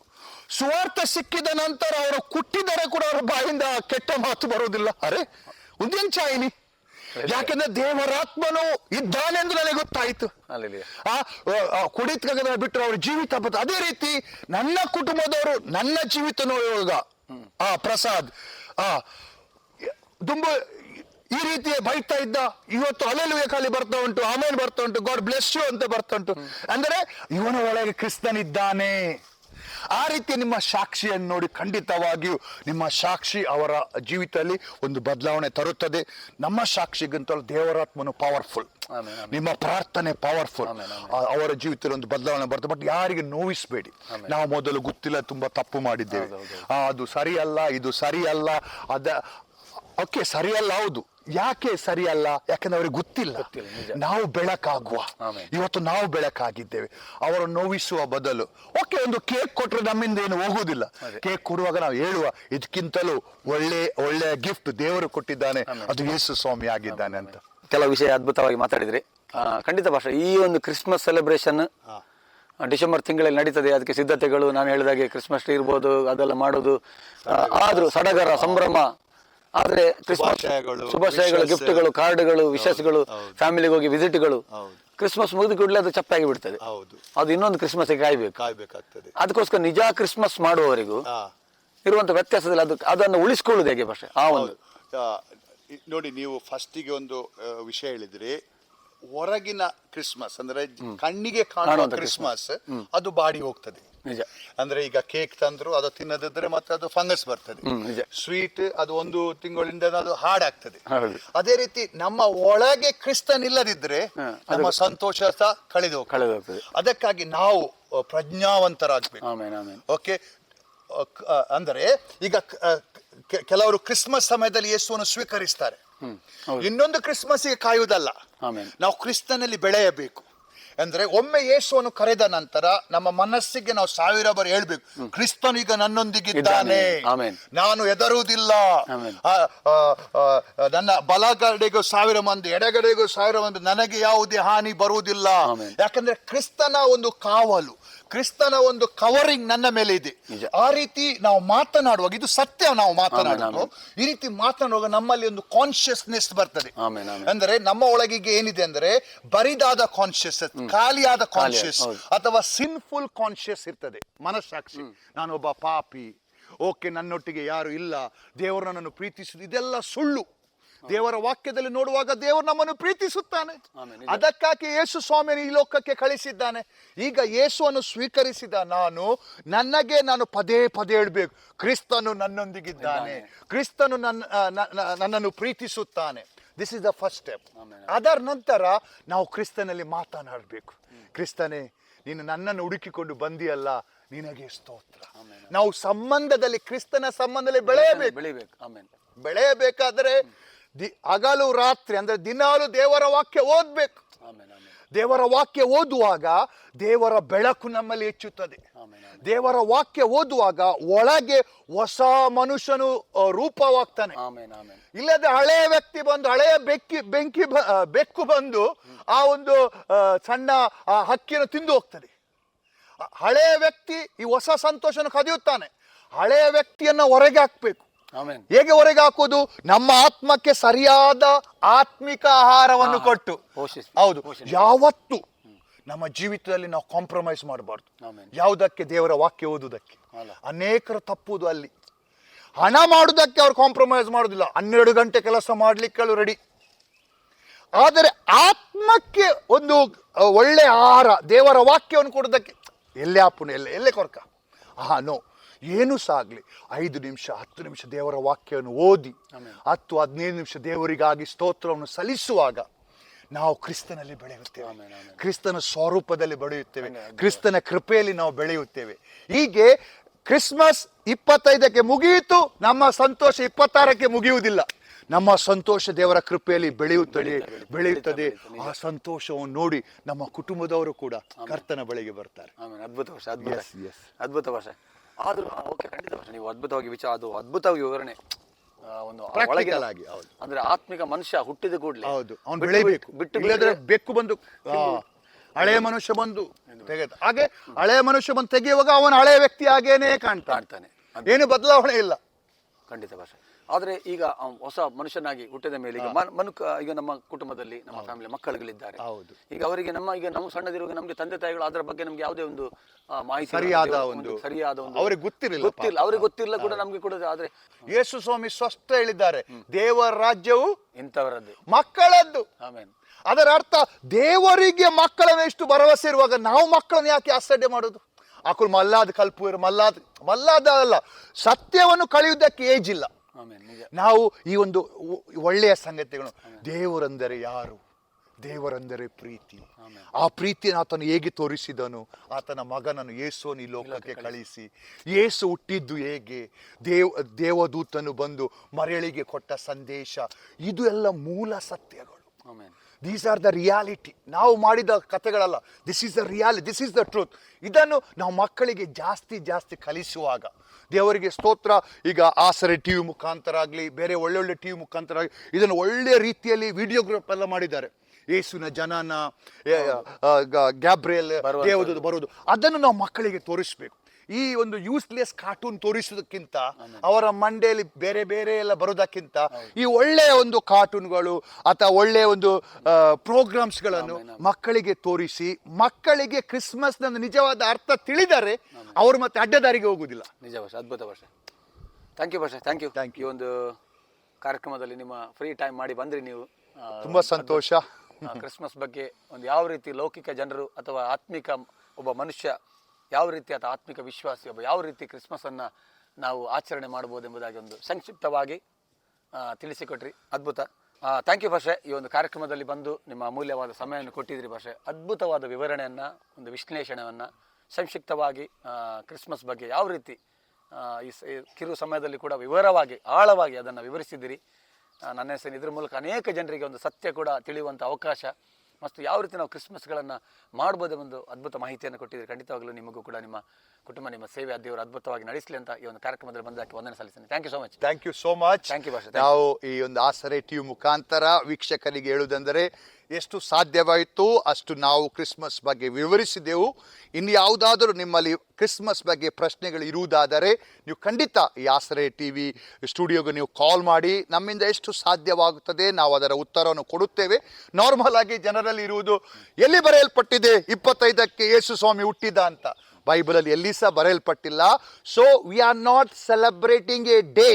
Speaker 2: ಸುವಾರ್ಥ ಸಿಕ್ಕಿದ ನಂತರ ಅವರು ಕುಟ್ಟಿದರೆ ಕೂಡ ಅವರ ಬಾಯಿಂದ ಕೆಟ್ಟ ಮಾತು ಬರುವುದಿಲ್ಲ. ಅರೆ ಉದ್ಯನ್ ಚಾಯಿನಿ? ಯಾಕೆಂದ್ರೆ ದೇವರಾತ್ಮನು ಇದ್ದಾನೆಂದು ನನಗೆ ಗೊತ್ತಾಯ್ತು. ಆ ಕುಡಿತ ಕುಡಿತದ ಬಿಟ್ಟರು ಅವ್ರ ಜೀವಿತ ಅದೇ ರೀತಿ ನನ್ನ ಕುಟುಂಬದವರು ನನ್ನ ಜೀವಿತ ನೋಡುವಾಗ ಆ ಪ್ರಸಾದ್. ಆ ತುಂಬ ಈ ರೀತಿಯ ಬೈತಾ ಇದ್ದ. ಇವತ್ತು ಅಲೆಲುವೆ ಖಾಲಿ ಬರ್ತಾ ಉಂಟು ಆಮೇಲೆ ಬರ್ತಾ ಉಂಟು ಗಾಡ್ ಬ್ಲೆಸ್ ಯು ಅಂತ ಬರ್ತಾ ಉಂಟು. ಅಂದರೆ ಇವನ ಒಳಗೆ ಕ್ರಿಸ್ತನಿದ್ದಾನೆ. ಆ ರೀತಿ ನಿಮ್ಮ ಸಾಕ್ಷಿಯನ್ನು ನೋಡಿ ಖಂಡಿತವಾಗಿಯೂ ನಿಮ್ಮ ಸಾಕ್ಷಿ ಅವರ ಜೀವಿತದಲ್ಲಿ ಒಂದು ಬದಲಾವಣೆ ತರುತ್ತದೆ. ನಮ್ಮ ಸಾಕ್ಷಿಗಿಂತಲೂ ದೇವರಾತ್ಮನು ಪವರ್ಫುಲ್. ನಿಮ್ಮ ಪ್ರಾರ್ಥನೆ ಪವರ್ಫುಲ್. ಅವರ ಜೀವಿತದಲ್ಲಿ ಒಂದು ಬದಲಾವಣೆ ಬರುತ್ತೆ. ಬಟ್ ಯಾರಿಗೆ ನೋವಿಸಬೇಡಿ. ನಾವು ಮೊದಲು ಗೊತ್ತಿಲ್ಲ ತುಂಬಾ ತಪ್ಪು ಮಾಡಿದ್ದೇವೆ. ಅದು ಸರಿಯಲ್ಲ ಇದು ಸರಿಯಲ್ಲ ಅದ ಓಕೆ ಸರಿಯಲ್ಲ ಹೌದು. ಯಾಕೆ ಸರಿಯಲ್ಲ? ಯಾಕಂದ್ರೆ ಅವ್ರಿಗೆ ಗೊತ್ತಿಲ್ಲ. ನಾವು ಬೆಳಕಾಗುವ. ಇವತ್ತು ನಾವು ಬೆಳಕಾಗಿದ್ದೇವೆ. ಅವರು ನೋವಿಸುವ ಬದಲು. ಓಕೆ ಒಂದು ಕೇಕ್ ಕೊಟ್ಟರೆ ನಮ್ಮಿಂದ ಏನು ಹೋಗುವುದಿಲ್ಲ. ಕೇಕ್ ಕೊಡುವಾಗ ನಾವು ಹೇಳುವ ಇದಕ್ಕಿಂತಲೂ ಒಳ್ಳೆ ಒಳ್ಳೆಯ ಗಿಫ್ಟ್ ದೇವರು ಕೊಟ್ಟಿದ್ದಾನೆ. ಅದು ಯೇಸು ಸ್ವಾಮಿ ಆಗಿದ್ದಾನೆ ಅಂತ.
Speaker 1: ಕೆಲವು ವಿಷಯ ಅದ್ಭುತವಾಗಿ ಮಾತಾಡಿದ್ರಿ. ಆ, ಖಂಡಿತ ಭಾಷೆ ಈ ಒಂದು ಕ್ರಿಸ್ಮಸ್ ಸೆಲೆಬ್ರೇಷನ್ ಡಿಸೆಂಬರ್ ತಿಂಗಳಲ್ಲಿ ನಡೀತದೆ. ಅದಕ್ಕೆ ಸಿದ್ಧತೆಗಳು ನಾನು ಹೇಳಿದಾಗೆ ಕ್ರಿಸ್ಮಸ್ ಟ್ರೀ ಇರ್ಬೋದು ಅದೆಲ್ಲ ಮಾಡೋದು. ಆದ್ರೂ ಸಡಗರ ಸಂಭ್ರಮ ಆದ್ರೆ ಕ್ರಿಸ್ಮಸ್
Speaker 3: ಶುಭಾಶಯಗಳು.
Speaker 1: ಗಿಫ್ಟ್ಗಳು ಕಾರ್ಡ್ಗಳು
Speaker 3: ವಿಶೇಷಗಳು.
Speaker 1: ಫ್ಯಾಮಿಲಿಗೆ ಹೋಗಿ ವಿಸಿಟ್ಗಳು. ಕ್ರಿಸ್ಮಸ್ ಮುಗಿದ ಕೂಡಲೇ ಅದು ಚಪ್ಪಾಗಿ ಬಿಡ್ತದೆ.
Speaker 3: ಹೌದು.
Speaker 1: ಅದು ಇನ್ನೊಂದು ಕ್ರಿಸ್ಮಸ್ ಕಾಯ್ಬೇಕು.
Speaker 3: ಕಾಯ್ಬೇಕಾಗ್ತದೆ.
Speaker 1: ಅದಕ್ಕೋಸ್ಕರ ನಿಜ ಕ್ರಿಸ್ಮಸ್ ಮಾಡುವವರಿಗೂ ಇರುವಂತ ವ್ಯತ್ಯಾಸದಲ್ಲಿ ಅದು ಅದನ್ನು ಉಳಿಸ್ಕೊಳ್ಳುದು ಹೇಗೆ ಭಾಷೆ? ಆ ಒಂದು.
Speaker 3: ನೋಡಿ ನೀವು ಫಸ್ಟಿಗೆ ಒಂದು ವಿಷಯ ಹೇಳಿದ್ರಿ. ಹೊರಗಿನ ಕ್ರಿಸ್ಮಸ್ ಅಂದ್ರೆ ಕಣ್ಣಿಗೆ ಕಾಣುವ ಕ್ರಿಸ್ಮಸ್ ಅದು ಬಾಡಿ ಹೋಗ್ತದೆ.
Speaker 1: ನಿಜ.
Speaker 3: ಅಂದ್ರೆ ಈಗ ಕೇಕ್ ತಂದ್ರು ಅದು ತಿನ್ನದಿದ್ರೆ ಮತ್ತೆ ಅದು ಫಂಗಸ್ ಬರ್ತದೆ. ಸ್ವೀಟ್ ಅದು ಒಂದು ತಿಂಗಳಿಂದ ಅದು ಹಾಡಾಗ್ತದೆ. ಅದೇ ರೀತಿ ನಮ್ಮ ಒಳಗೆ ಕ್ರಿಸ್ತನ್ ಇಲ್ಲದಿದ್ರೆ ನಮ್ಮ ಸಂತೋಷ ಸಹ ಕಳೆದು ಹೋಗ್ತದೆ. ಅದಕ್ಕಾಗಿ ನಾವು ಪ್ರಜ್ಞಾವಂತರಾಗ್ಬೇಕು. ಓಕೆ? ಅಂದರೆ ಈಗ ಕೆಲವರು ಕ್ರಿಸ್ಮಸ್ ಸಮಯದಲ್ಲಿ ಯೇಸುವನ್ನು ಸ್ವೀಕರಿಸ್ತಾರೆ. ಇನ್ನೊಂದು ಕ್ರಿಸ್ಮಸ್ಗೆ ಕಾಯುವುದಲ್ಲ.
Speaker 1: ಆಮೆನ್.
Speaker 3: ನಾವು ಕ್ರಿಸ್ತನಲ್ಲಿ ಬೆಳೆಯಬೇಕು.
Speaker 2: ಅಂದ್ರೆ ಒಮ್ಮೆ ಯೇಸುವನ್ನು ಕರೆದ ನಂತರ ನಮ್ಮ ಮನಸ್ಸಿಗೆ ನಾವು ಸಾವಿರ ಬಾರಿ ಹೇಳ್ಬೇಕು ಕ್ರಿಸ್ತನು ಈಗ ನನ್ನೊಂದಿಗಿದ್ದಾನೆ. ನಾನು ಎದರುವುದಿಲ್ಲ ನನ್ನ ಬಲಗಡೆಗೂ ಸಾವಿರ ಮಂದಿ ಎಡಗಡೆಗೂ ಸಾವಿರ ಮಂದಿ ನನಗೆ ಯಾವುದೇ ಹಾನಿ ಬರುವುದಿಲ್ಲ. ಯಾಕಂದ್ರೆ ಕ್ರಿಸ್ತನ ಒಂದು ಕಾವಲು ಕ್ರಿಸ್ತನ ಒಂದು ಕವರಿಂಗ್ ನನ್ನ ಮೇಲೆ ಇದೆ. ಆ ರೀತಿ ನಾವು ಮಾತನಾಡುವಾಗ ಇದು ಸತ್ಯ ನಾವು ಮಾತನಾಡೋದು ಈ ರೀತಿ ಮಾತನಾಡುವಾಗ ನಮ್ಮಲ್ಲಿ ಒಂದು ಕಾನ್ಶಿಯಸ್ನೆಸ್ ಬರ್ತದೆ. ಅಂದ್ರೆ ನಮ್ಮ ಒಳಗಿಗೆ ಏನಿದೆ ಅಂದ್ರೆ ಬರಿದಾದ ಕಾನ್ಶಿಯಸ್ ಖಾಲಿಯಾದ ಕಾನ್ಶಿಯಸ್. ಅಥವಾ ಸಿನ್ಫುಲ್ ಕಾನ್ಶಿಯಸ್ ಇರ್ತದೆ ಮನಸ್ಸಾಕ್ಷಿ. ನಾನೊಬ್ಬ ಪಾಪಿ. ಓಕೆ ನನ್ನೊಟ್ಟಿಗೆ ಯಾರು ಇಲ್ಲ. ದೇವರು ನನ್ನನ್ನು ಪ್ರೀತಿಸುದು ಇದೆಲ್ಲ ಸುಳ್ಳು. ದೇವರ ವಾಕ್ಯದಲ್ಲಿ ನೋಡುವಾಗ ದೇವರು ನಮ್ಮನ್ನು ಪ್ರೀತಿಸುತ್ತಾನೆ. ಅದಕ್ಕಾಗಿ ಯೇಸು ಸ್ವಾಮಿಯನ್ನು ಈ ಲೋಕಕ್ಕೆ ಕಳಿಸಿದ್ದಾನೆ. ಈಗ ಯೇಸುವನ್ನು ಸ್ವೀಕರಿಸಿದ ನಾನು ನನಗೆ ನಾನು ಪದೇ ಪದೇ ಹೇಳ್ಬೇಕು ಕ್ರಿಸ್ತನು ನನ್ನೊಂದಿಗಿದ್ದಾನೆ. ಕ್ರಿಸ್ತನು ನನ್ನ ನನ್ನನ್ನು ಪ್ರೀತಿಸುತ್ತಾನೆ. This is the first step ಅದರ ನಂತರ ನಾವು ಕ್ರಿಸ್ತನಲ್ಲಿ ಮಾತನಾಡಬೇಕು. ಕ್ರಿಸ್ತನೇ ನೀನು ನನ್ನನ್ನು ಹುಡುಕಿಕೊಂಡು ಬಂದಿಯಲ್ಲ ನಿನಗೆ ಸ್ತೋತ್ರ. ನಾವು ಸಂಬಂಧದಲ್ಲಿ ಕ್ರಿಸ್ತನ ಸಂಬಂಧದಲ್ಲಿ ಬೆಳೆಯಬೇಕು.
Speaker 1: ಬೆಳಿಬೇಕು ಆಮೇಲೆ.
Speaker 2: ಬೆಳೆಯಬೇಕಾದ್ರೆ ದಿ ಹಗಲು ರಾತ್ರಿ ಅಂದ್ರೆ ದಿನಾಲು ದೇವರ ವಾಕ್ಯ ಓದ್ಬೇಕು. ದೇವರ ವಾಕ್ಯ ಓದುವಾಗ ದೇವರ ಬೆಳಕು ನಮ್ಮಲ್ಲಿ ಹೆಚ್ಚುತ್ತದೆ. ದೇವರ ವಾಕ್ಯ ಓದುವಾಗ ಒಳಗೆ ಹೊಸ ಮನುಷ್ಯನು ರೂಪವಾಗ್ತಾನೆ. ಇಲ್ಲದೆ ಹಳೆಯ ವ್ಯಕ್ತಿ ಬಂದು ಹಳೆಯ ಬೆಕ್ಕಿ ಬೆಂಕಿ ಬೆಕ್ಕು ಬಂದು ಆ ಒಂದು ಸಣ್ಣ ಆ ಹಕ್ಕಿಯನ್ನು ತಿಂದು ಹೋಗ್ತದೆ. ಹಳೆಯ ವ್ಯಕ್ತಿ ಈ ಹೊಸ ಸಂತೋಷನ ಕದಿಯುತ್ತಾನೆ. ಹಳೆಯ ವ್ಯಕ್ತಿಯನ್ನ ಹೊರಗೆ ಹಾಕ್ಬೇಕು. ಹೇಗೆ ಹೊರಗೆ ಹಾಕೋದು ನಮ್ಮ ಆತ್ಮಕ್ಕೆ ಸರಿಯಾದ ಆತ್ಮಿಕ ಆಹಾರವನ್ನು ಕೊಟ್ಟು. ಹೌದು. ಯಾವತ್ತು ನಮ್ಮ ಜೀವಿತದಲ್ಲಿ ನಾವು ಕಾಂಪ್ರಮೈಸ್ ಮಾಡಬಾರ್ದು. ಯಾವುದಕ್ಕೆ? ದೇವರ ವಾಕ್ಯ ಓದುವುದಕ್ಕೆ. ಅನೇಕರು ತಪ್ಪುವುದು ಅಲ್ಲಿ. ಹಣ ಮಾಡುವುದಕ್ಕೆ ಅವರು ಕಾಂಪ್ರಮೈಸ್ ಮಾಡುದಿಲ್ಲ ಹನ್ನೆರಡು ಗಂಟೆ ಕೆಲಸ ಮಾಡ್ಲಿಕ್ಕೆ ರೆಡಿ ಆದರೆ ಆತ್ಮಕ್ಕೆ ಒಂದು ಒಳ್ಳೆ ಆಹಾರ ದೇವರ ವಾಕ್ಯವನ್ನು ಕೊಡೋದಕ್ಕೆ ಎಲ್ಲೇ ಅಪ್ಪುನು ಎಲ್ಲೇ ಎಲ್ಲೇ ಕೊರಕ? ಹಾ ನೋ ಏನು ಸಹ ಆಗಲಿ ಐದು ನಿಮಿಷ ಹತ್ತು ನಿಮಿಷ ದೇವರ ವಾಕ್ಯವನ್ನು ಓದಿ. ಹತ್ತು ಹದಿನೈದು ನಿಮಿಷ ದೇವರಿಗಾಗಿ ಸ್ತೋತ್ರವನ್ನು ಸಲ್ಲಿಸುವಾಗ ನಾವು ಕ್ರಿಸ್ತನಲ್ಲಿ ಬೆಳೆಯುತ್ತೇವೆ. ಕ್ರಿಸ್ತನ ಸ್ವರೂಪದಲ್ಲಿ ಬೆಳೆಯುತ್ತೇವೆ. ಕ್ರಿಸ್ತನ ಕೃಪೆಯಲ್ಲಿ ನಾವು ಬೆಳೆಯುತ್ತೇವೆ. ಹೀಗೆ ಕ್ರಿಸ್ಮಸ್ ಇಪ್ಪತ್ತೈದಕ್ಕೆ ಮುಗಿಯಿತು. ನಮ್ಮ ಸಂತೋಷ ಇಪ್ಪತ್ತಾರಕ್ಕೆ ಮುಗಿಯುವುದಿಲ್ಲ. ನಮ್ಮ ಸಂತೋಷ ದೇವರ ಕೃಪೆಯಲ್ಲಿ ಬೆಳೆಯುತ್ತದೆ ಬೆಳೆಯುತ್ತದೆ. ಆ ಸಂತೋಷವನ್ನು ನೋಡಿ ನಮ್ಮ ಕುಟುಂಬದವರು ಕೂಡ ಕರ್ತನ ಬಳಿಗೆ ಬರ್ತಾರೆ.
Speaker 1: ಅದ್ಭುತ ವರ್ಷ ಅದ್ಭುತ. ಭಾಷೆ ಆದ್ರೂ ಓಕೆ ಖಂಡಿತ ಭಾಷೆ ನೀವು ಅದ್ಭುತವಾಗಿ ವಿಚಾರ ಅದು ಅದ್ಭುತವಾಗಿ ವಿವರಣೆ. ಆ, ಒಂದು ಆ
Speaker 2: Practical
Speaker 1: ಒಳಗಿನ-
Speaker 2: ಆಗಿ, ಹೌದು.
Speaker 1: ಅಂದ್ರೆ ಆತ್ಮಿಕ ಮನುಷ್ಯ ಹುಟ್ಟಿದ ಕೂಡಲೇ
Speaker 2: ಹೌದು. ಅವನು ಬೆಳಿಬೇಕು.
Speaker 1: ಬಿಟ್ಟು
Speaker 2: ಇಲ್ಲದ್ರೆ ಬೆಕ್ಕು ಬಂದು ಆ, ಹಳೆಯ ಮನುಷ್ಯ ಬಂದು ತೆಗೆದ ಹಾಗೆ ಹಳೆಯ ಮನುಷ್ಯ ಬಂದು ತೆಗೆಯುವಾಗ ಅವನ ಹಳೆಯ ವ್ಯಕ್ತಿ ಹಾಗೇನೆ ಕಾಣ್ತಾನೆ.
Speaker 1: ಕಾಣ್ತಾನೆ.
Speaker 2: ಏನು ಬದಲಾವಣೆ ಇಲ್ಲ.
Speaker 1: ಖಂಡಿತ ಭಾಷೆ. ಆದ್ರೆ ಈಗ ಹೊಸ ಮನುಷ್ಯನಾಗಿ ಹುಟ್ಟಿದ ಮೇಲೆ ಈಗ ಮನ್- ಮನುಕ ಈಗ ನಮ್ಮ ಕುಟುಂಬದಲ್ಲಿ ನಮ್ಮ ಫ್ಯಾಮಿಲಿ ಮಕ್ಕಳುಗಳಿದ್ದಾರೆ.
Speaker 2: ಹೌದು.
Speaker 1: ಈಗ ಅವರಿಗೆ ನಮ್ಮ ಈಗ ನಮ್ಮ ಸಣ್ಣದಿರುವಾಗ ನಮಗೆ ತಂದೆ ತಾಯಿಗಳು ಅದರ ಬಗ್ಗೆ ನಮಗೆ ಯಾವುದೇ ಒಂದು ಮಾಹಿತಿ
Speaker 2: ಸರಿಯಾದ ಒಂದು-
Speaker 1: ಸರಿಯಾದ ಒಂದು
Speaker 2: ಅವ್ರಿಗೆ ಗೊತ್ತಿರಲಿಲ್ಲ
Speaker 1: ಗೊತ್ತಿಲ್ಲ. ಅವ್ರಿಗೆ ಗೊತ್ತಿಲ್ಲ ಕೂಡ ನಮಗೆ ಕೂಡ ಆದ್ರೆ
Speaker 2: ಯೇಸು ಸ್ವಾಮಿ ಸ್ಪಷ್ಟ ಹೇಳಿದ್ದಾರೆ. ದೇವರ ರಾಜ್ಯವು
Speaker 1: ಇಂಥವರದ್ದು.
Speaker 2: ಮಕ್ಕಳದ್ದು.
Speaker 1: ಆಮೇನ್.
Speaker 2: ಅದರ ಅರ್ಥ ದೇವರಿಗೆ ಮಕ್ಕಳನ್ನು ಎಷ್ಟು ಭರವಸೆ ಇರುವಾಗ ನಾವು ಮಕ್ಕಳನ್ನು ಯಾಕೆ ಆಶ್ಚರ್ಯ ಮಾಡೋದು? ಆಕುಲ್ ಮಲ್ಲಾದ ಕಲ್ಪುವರು ಮಲ್ಲಾದ ಮಲ್ಲಾದ ಅಲ್ಲ ಸತ್ಯವನ್ನು ಕಳೆಯುವುದಕ್ಕೆ ಏಜ್ ಇಲ್ಲ. ನಾವು ಈ ಒಂದು ಒಳ್ಳೆಯ ಸಂಗತಿಗಳು. ದೇವರೆಂದರೆ ಯಾರು? ದೇವರೆಂದರೆ ಪ್ರೀತಿ. ಆ ಪ್ರೀತಿಯನ್ನು ಆತನು ಹೇಗೆ ತೋರಿಸಿದನು? ಆತನ ಮಗನನ್ನು ಯೇಸುವನ್ನು ಈ ಲೋಕಕ್ಕೆ ಕಳಿಸಿ. ಯೇಸು ಹುಟ್ಟಿದ್ದು ಹೇಗೆ? ದೇವ ದೇವದೂತನು ಬಂದು ಮರಳಿಗೆ ಕೊಟ್ಟ ಸಂದೇಶ. ಇದು ಎಲ್ಲ ಮೂಲ ಸತ್ಯಗಳು. ದೀಸ್ ಆರ್ ದ ರಿಯಾಲಿಟಿ ನಾವು ಮಾಡಿದ ಕಥೆಗಳಲ್ಲ. This is the reality this is the truth ಇದನ್ನು ನಾವು ಮಕ್ಕಳಿಗೆ ಜಾಸ್ತಿ ಜಾಸ್ತಿ ಕಲಿಸುವಾಗ ದೇವರಿಗೆ ಸ್ತೋತ್ರ ಈಗ ಆಸರೆ ಟಿ ವಿ ಮುಖಾಂತರ ಆಗಲಿ ಬೇರೆ ಒಳ್ಳೊಳ್ಳೆ ಟಿ ವಿ ಮುಖಾಂತರ ಆಗಲಿ ಇದನ್ನು ಒಳ್ಳೆಯ ರೀತಿಯಲ್ಲಿ ವಿಡಿಯೋಗ್ರಾಫ್ ಎಲ್ಲ ಮಾಡಿದ್ದಾರೆ. ಯೇಸುವಿನ ಜನನ ಗ್ಯಾಬ್ರಿಯಲ್. ದೇವದೂತ ಬರುವುದು. ಅದನ್ನು ನಾವು ಮಕ್ಕಳಿಗೆ ತೋರಿಸ್ಬೇಕು. ಈ ಒಂದು ಯೂಸ್ಲೆಸ್ ಕಾರ್ಟೂನ್ ತೋರಿಸೋದಕ್ಕಿಂತ ಅವರ ಮಂಡೆಯಲ್ಲಿ ಬೇರೆ ಬೇರೆ ಎಲ್ಲ ಬರೋದಕ್ಕಿಂತ ಈ ಒಳ್ಳೆಯ ಒಂದು ಕಾರ್ಟೂನ್ಗಳು ಅಥವಾ ಒಳ್ಳೆಯ ಒಂದು ಪ್ರೋಗ್ರಾಮ್ಸ್ಗಳನ್ನು ಮಕ್ಕಳಿಗೆ ತೋರಿಸಿ ಮಕ್ಕಳಿಗೆ ಕ್ರಿಸ್ಮಸ್ ನಿಜವಾದ ಅರ್ಥ ತಿಳಿದರೆ ಅವರು ಮತ್ತೆ ಅಡ್ಡದಾರಿಗೆ ಹೋಗುದಿಲ್ಲ
Speaker 1: ನಿಜ ವರ್ಷ ಅದ್ಭುತ ವರ್ಷ ಥ್ಯಾಂಕ್ ಯು ವರ್ಷ ಥ್ಯಾಂಕ್ ಯು
Speaker 2: ಥ್ಯಾಂಕ್
Speaker 1: ಯು ಒಂದು ಕಾರ್ಯಕ್ರಮದಲ್ಲಿ ನಿಮ್ಮ ಫ್ರೀ ಟೈಮ್ ಮಾಡಿ ಬಂದ್ರಿ ನೀವು.
Speaker 2: ತುಂಬಾ ಸಂತೋಷ.
Speaker 1: ಕ್ರಿಸ್ಮಸ್ ಬಗ್ಗೆ ಒಂದು ಯಾವ ರೀತಿ ಲೌಕಿಕ ಜನರು ಅಥವಾ ಆತ್ಮಿಕ ಒಬ್ಬ ಮನುಷ್ಯ ಯಾವ ರೀತಿ ಅಥವಾ ಆತ್ಮಿಕ ವಿಶ್ವಾಸಿ ಒಬ್ಬ ಯಾವ ರೀತಿ ಕ್ರಿಸ್ಮಸನ್ನು ನಾವು ಆಚರಣೆ ಮಾಡಬಹುದು ಎಂಬುದಾಗಿ ಒಂದು ಸಂಕ್ಷಿಪ್ತವಾಗಿ ತಿಳಿಸಿಕೊಟ್ರಿ. ಅದ್ಭುತ. ಥ್ಯಾಂಕ್ ಯು ಭಾಷೆ. ಈ ಒಂದು ಕಾರ್ಯಕ್ರಮದಲ್ಲಿ ಬಂದು ನಿಮ್ಮ ಅಮೂಲ್ಯವಾದ ಸಮಯವನ್ನು ಕೊಟ್ಟಿದ್ರಿ ಭಾಷೆ. ಅದ್ಭುತವಾದ ವಿವರಣೆಯನ್ನು, ಒಂದು ವಿಶ್ಲೇಷಣೆಯನ್ನ ಸಂಕ್ಷಿಪ್ತವಾಗಿ ಕ್ರಿಸ್ಮಸ್ ಬಗ್ಗೆ ಯಾವ ರೀತಿ ಈ ಕಿರು ಸಮಯದಲ್ಲಿ ಕೂಡ ವಿವರವಾಗಿ, ಆಳವಾಗಿ ಅದನ್ನು ವಿವರಿಸಿದ್ದೀರಿ. ನನ್ನ ಹೆಸರು ಇದ್ರ ಮೂಲಕ ಅನೇಕ ಜನರಿಗೆ ಒಂದು ಸತ್ಯ ಕೂಡ ತಿಳಿಯುವಂಥ ಅವಕಾಶ. ಮತ್ತು ಯಾವ ರೀತಿ ನಾವು ಕ್ರಿಸ್ಮಸ್ಗಳನ್ನು ಮಾಡ್ಬೋದು ಒಂದು ಅದ್ಭುತ ಮಾಹಿತಿಯನ್ನು ಕೊಟ್ಟಿದ್ದೀರಿ. ಖಂಡಿತವಾಗಲೂ ನಿಮಗೂ ಕೂಡ ನಿಮ್ಮ ಕುಟುಂಬ ನಿಮ್ಮ ಸೇವೆ ದೇವರು ಅದ್ಭುತವಾಗಿ ನಡೆಸಲಿ ಅಂತ ಈ ಒಂದು ಕಾರ್ಯಕ್ರಮದಲ್ಲಿ ಬಂದಕ್ಕೆ ವಂದನೆ ಸಲ್ಲಿಸ್ತೇನೆ. Thank you so much
Speaker 2: thank you so much
Speaker 1: thank you Pastor.
Speaker 2: ನಾವು ಈ ಒಂದು ಆಸರೆ ಟಿವಿ ಮುಖಾಂತರ ವೀಕ್ಷಕರಿಗೆ ಹೇಳುವುದೆಂದರೆ ಎಷ್ಟು ಸಾಧ್ಯವಾಯಿತು ಅಷ್ಟು ನಾವು ಕ್ರಿಸ್ಮಸ್ ಬಗ್ಗೆ ವಿವರಿಸಿದೆವು. ಇನ್ನು ಯಾವುದಾದರೂ ನಿಮ್ಮಲ್ಲಿ ಕ್ರಿಸ್ಮಸ್ ಬಗ್ಗೆ ಪ್ರಶ್ನೆಗಳು ಇರುವುದಾದರೆ ನೀವು ಖಂಡಿತ ಈ ಆಸರೆ ಟಿ ವಿ ಸ್ಟುಡಿಯೋಗೆ ನೀವು ಕಾಲ್ ಮಾಡಿ. ನಮ್ಮಿಂದ ಎಷ್ಟು ಸಾಧ್ಯವಾಗುತ್ತದೆ ನಾವು ಅದರ ಉತ್ತರವನ್ನು ಕೊಡುತ್ತೇವೆ. ನಾರ್ಮಲ್ ಆಗಿ ಜನರಲ್ಲಿ ಇರುವುದು, ಎಲ್ಲಿ ಬರೆಯಲ್ಪಟ್ಟಿದೆ? ಇಪ್ಪತ್ತೈದಕ್ಕೆ ಯೇಸು ಸ್ವಾಮಿ ಹುಟ್ಟಿದ ಅಂತ. ಬೈಬಲಲ್ಲಿ ಎಲ್ಲಿ ಸಹ ಬರೆಯಲ್ಪಟ್ಟಿಲ್ಲ. So we are not celebrating a day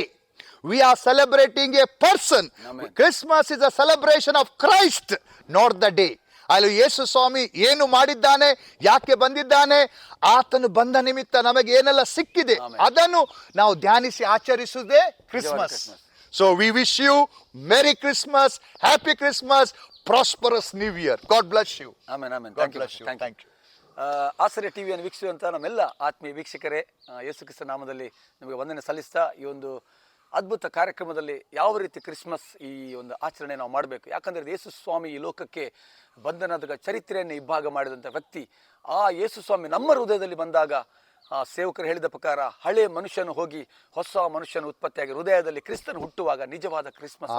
Speaker 2: we are celebrating a person
Speaker 1: Amen.
Speaker 2: Christmas is a celebration of Christ not the day ಅಲ್ಲಿ ಯೇಸು ಸ್ವಾಮಿ ಏನು ಮಾಡಿದ್ದಾನೆ? ಯಾಕೆ ಬಂದಿದ್ದಾನೆ? ಆತನು ಬಂದ ನಿಮಿತ್ತ ನಮಗೆ ಏನೆಲ್ಲ ಸಿಕ್ಕಿದೆ? ಅದನ್ನು ನಾವು ಧ್ಯಾನಿಸಿ ಆಚರಿಸುವುದೇ Christmas so we wish you merry Christmas happy Christmas prosperous new year God bless you God
Speaker 1: thank you. Thank you Asare ಟಿವಿಯನ್ನು ವೀಕ್ಷಿಸುವಂಥ ನಮ್ಮೆಲ್ಲ ಆತ್ಮೀಯ ವೀಕ್ಷಕರೇ ಯೇಸು ಕ್ರಿಸ್ತ ನಾಮದಲ್ಲಿ ನಿಮಗೆ ವಂದನೆ ಸಲ್ಲಿಸ್ತಾ ಈ ಒಂದು ಅದ್ಭುತ ಕಾರ್ಯಕ್ರಮದಲ್ಲಿ ಯಾವ ರೀತಿ ಕ್ರಿಸ್ಮಸ್ ಈ ಒಂದು ಆಚರಣೆ ನಾವು ಮಾಡಬೇಕು? ಯಾಕಂದರೆ ಯೇಸು ಸ್ವಾಮಿ ಈ ಲೋಕಕ್ಕೆ ಬಂಧನದ ಚರಿತ್ರೆಯನ್ನು ಇಬ್ಬಾಗ ಮಾಡಿದಂಥ ವ್ಯಕ್ತಿ, ಆ ಯೇಸು ಸ್ವಾಮಿ ನಮ್ಮ ಹೃದಯದಲ್ಲಿ ಬಂದಾಗ ಸೇವಕರು ಹೇಳಿದ ಪ್ರಕಾರ ಹಳೆ ಮನುಷ್ಯನು ಹೋಗಿ ಹೊಸ ಮನುಷ್ಯನ ಉತ್ಪತ್ತಿಯಾಗಿ ಹೃದಯದಲ್ಲಿ ಕ್ರಿಸ್ತನ್ ಹುಟ್ಟುವಾಗ ನಿಜವಾದ ಕ್ರಿಸ್ಮಸ್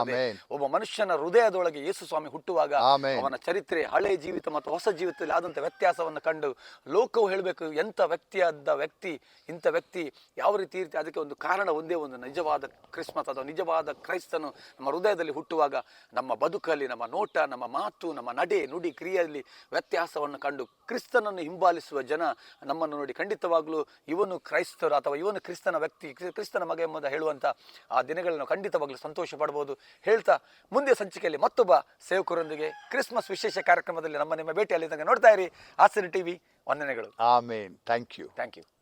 Speaker 1: ಒಬ್ಬ ಮನುಷ್ಯನ ಹೃದಯದೊಳಗೆ ಯೇಸು ಸ್ವಾಮಿ ಹುಟ್ಟುವಾಗ ಅವನ ಚರಿತ್ರೆ ಹಳೆ ಜೀವಿತ ಮತ್ತು ಹೊಸ ಜೀವಿತದಲ್ಲಿ ಆದಂಥ ವ್ಯತ್ಯಾಸವನ್ನು ಕಂಡು ಲೋಕವು ಹೇಳಬೇಕು ಎಂಥ ವ್ಯಕ್ತಿಯಾದ ವ್ಯಕ್ತಿ ಇಂಥ ವ್ಯಕ್ತಿ ಯಾವ ರೀತಿ ರೀತಿ ಅದಕ್ಕೆ ಒಂದು ಕಾರಣ ಒಂದೇ ಒಂದು ನಿಜವಾದ ಕ್ರಿಸ್ಮಸ್ ಅಥವಾ ನಿಜವಾದ ಕ್ರೈಸ್ತನು ನಮ್ಮ ಹೃದಯದಲ್ಲಿ ಹುಟ್ಟುವಾಗ ನಮ್ಮ ಬದುಕಲ್ಲಿ ನಮ್ಮ ನೋಟ ನಮ್ಮ ಮಾತು ನಮ್ಮ ನಡೆ ನುಡಿ ಕ್ರಿಯೆಯಲ್ಲಿ ವ್ಯತ್ಯಾಸವನ್ನು ಕಂಡು ಕ್ರಿಸ್ತನನ್ನು ಹಿಂಬಾಲಿಸುವ ಜನ ನಮ್ಮನ್ನು ನೋಡಿ ಖಂಡಿತವಾಗ್ಲೂ ಇವನು ಕ್ರೈಸ್ತರು ಅಥವಾ ಇವನು ಕ್ರಿಸ್ತನ ವ್ಯಕ್ತಿ ಕ್ರಿ- ಕ್ರಿಸ್ತನ ಮಗ ಎಂಬುದ ಹೇಳುವಂಥ ಆ ದಿನಗಳನ್ನು ಖಂಡಿತವಾಗಲೂ ಸಂತೋಷ ಪಡ್ಬೋದು. ಹೇಳ್ತಾ ಮುಂದೆ ಸಂಚಿಕೆಯಲ್ಲಿ ಮತ್ತೊಬ್ಬ ಸೇವಕರೊಂದಿಗೆ ಕ್ರಿಸ್ಮಸ್ ವಿಶೇಷ ಕಾರ್ಯಕ್ರಮದಲ್ಲಿ ನಮ್ಮ ನಿಮ್ಮ ಭೇಟಿಯಲ್ಲಿ ಅಲ್ಲಿ ನೋಡ್ತಾ ಇರಿ. ಆಸರಿ ಟಿವಿ ವಂದನೆಗಳು.
Speaker 2: Amen. Thank you.
Speaker 1: Thank you.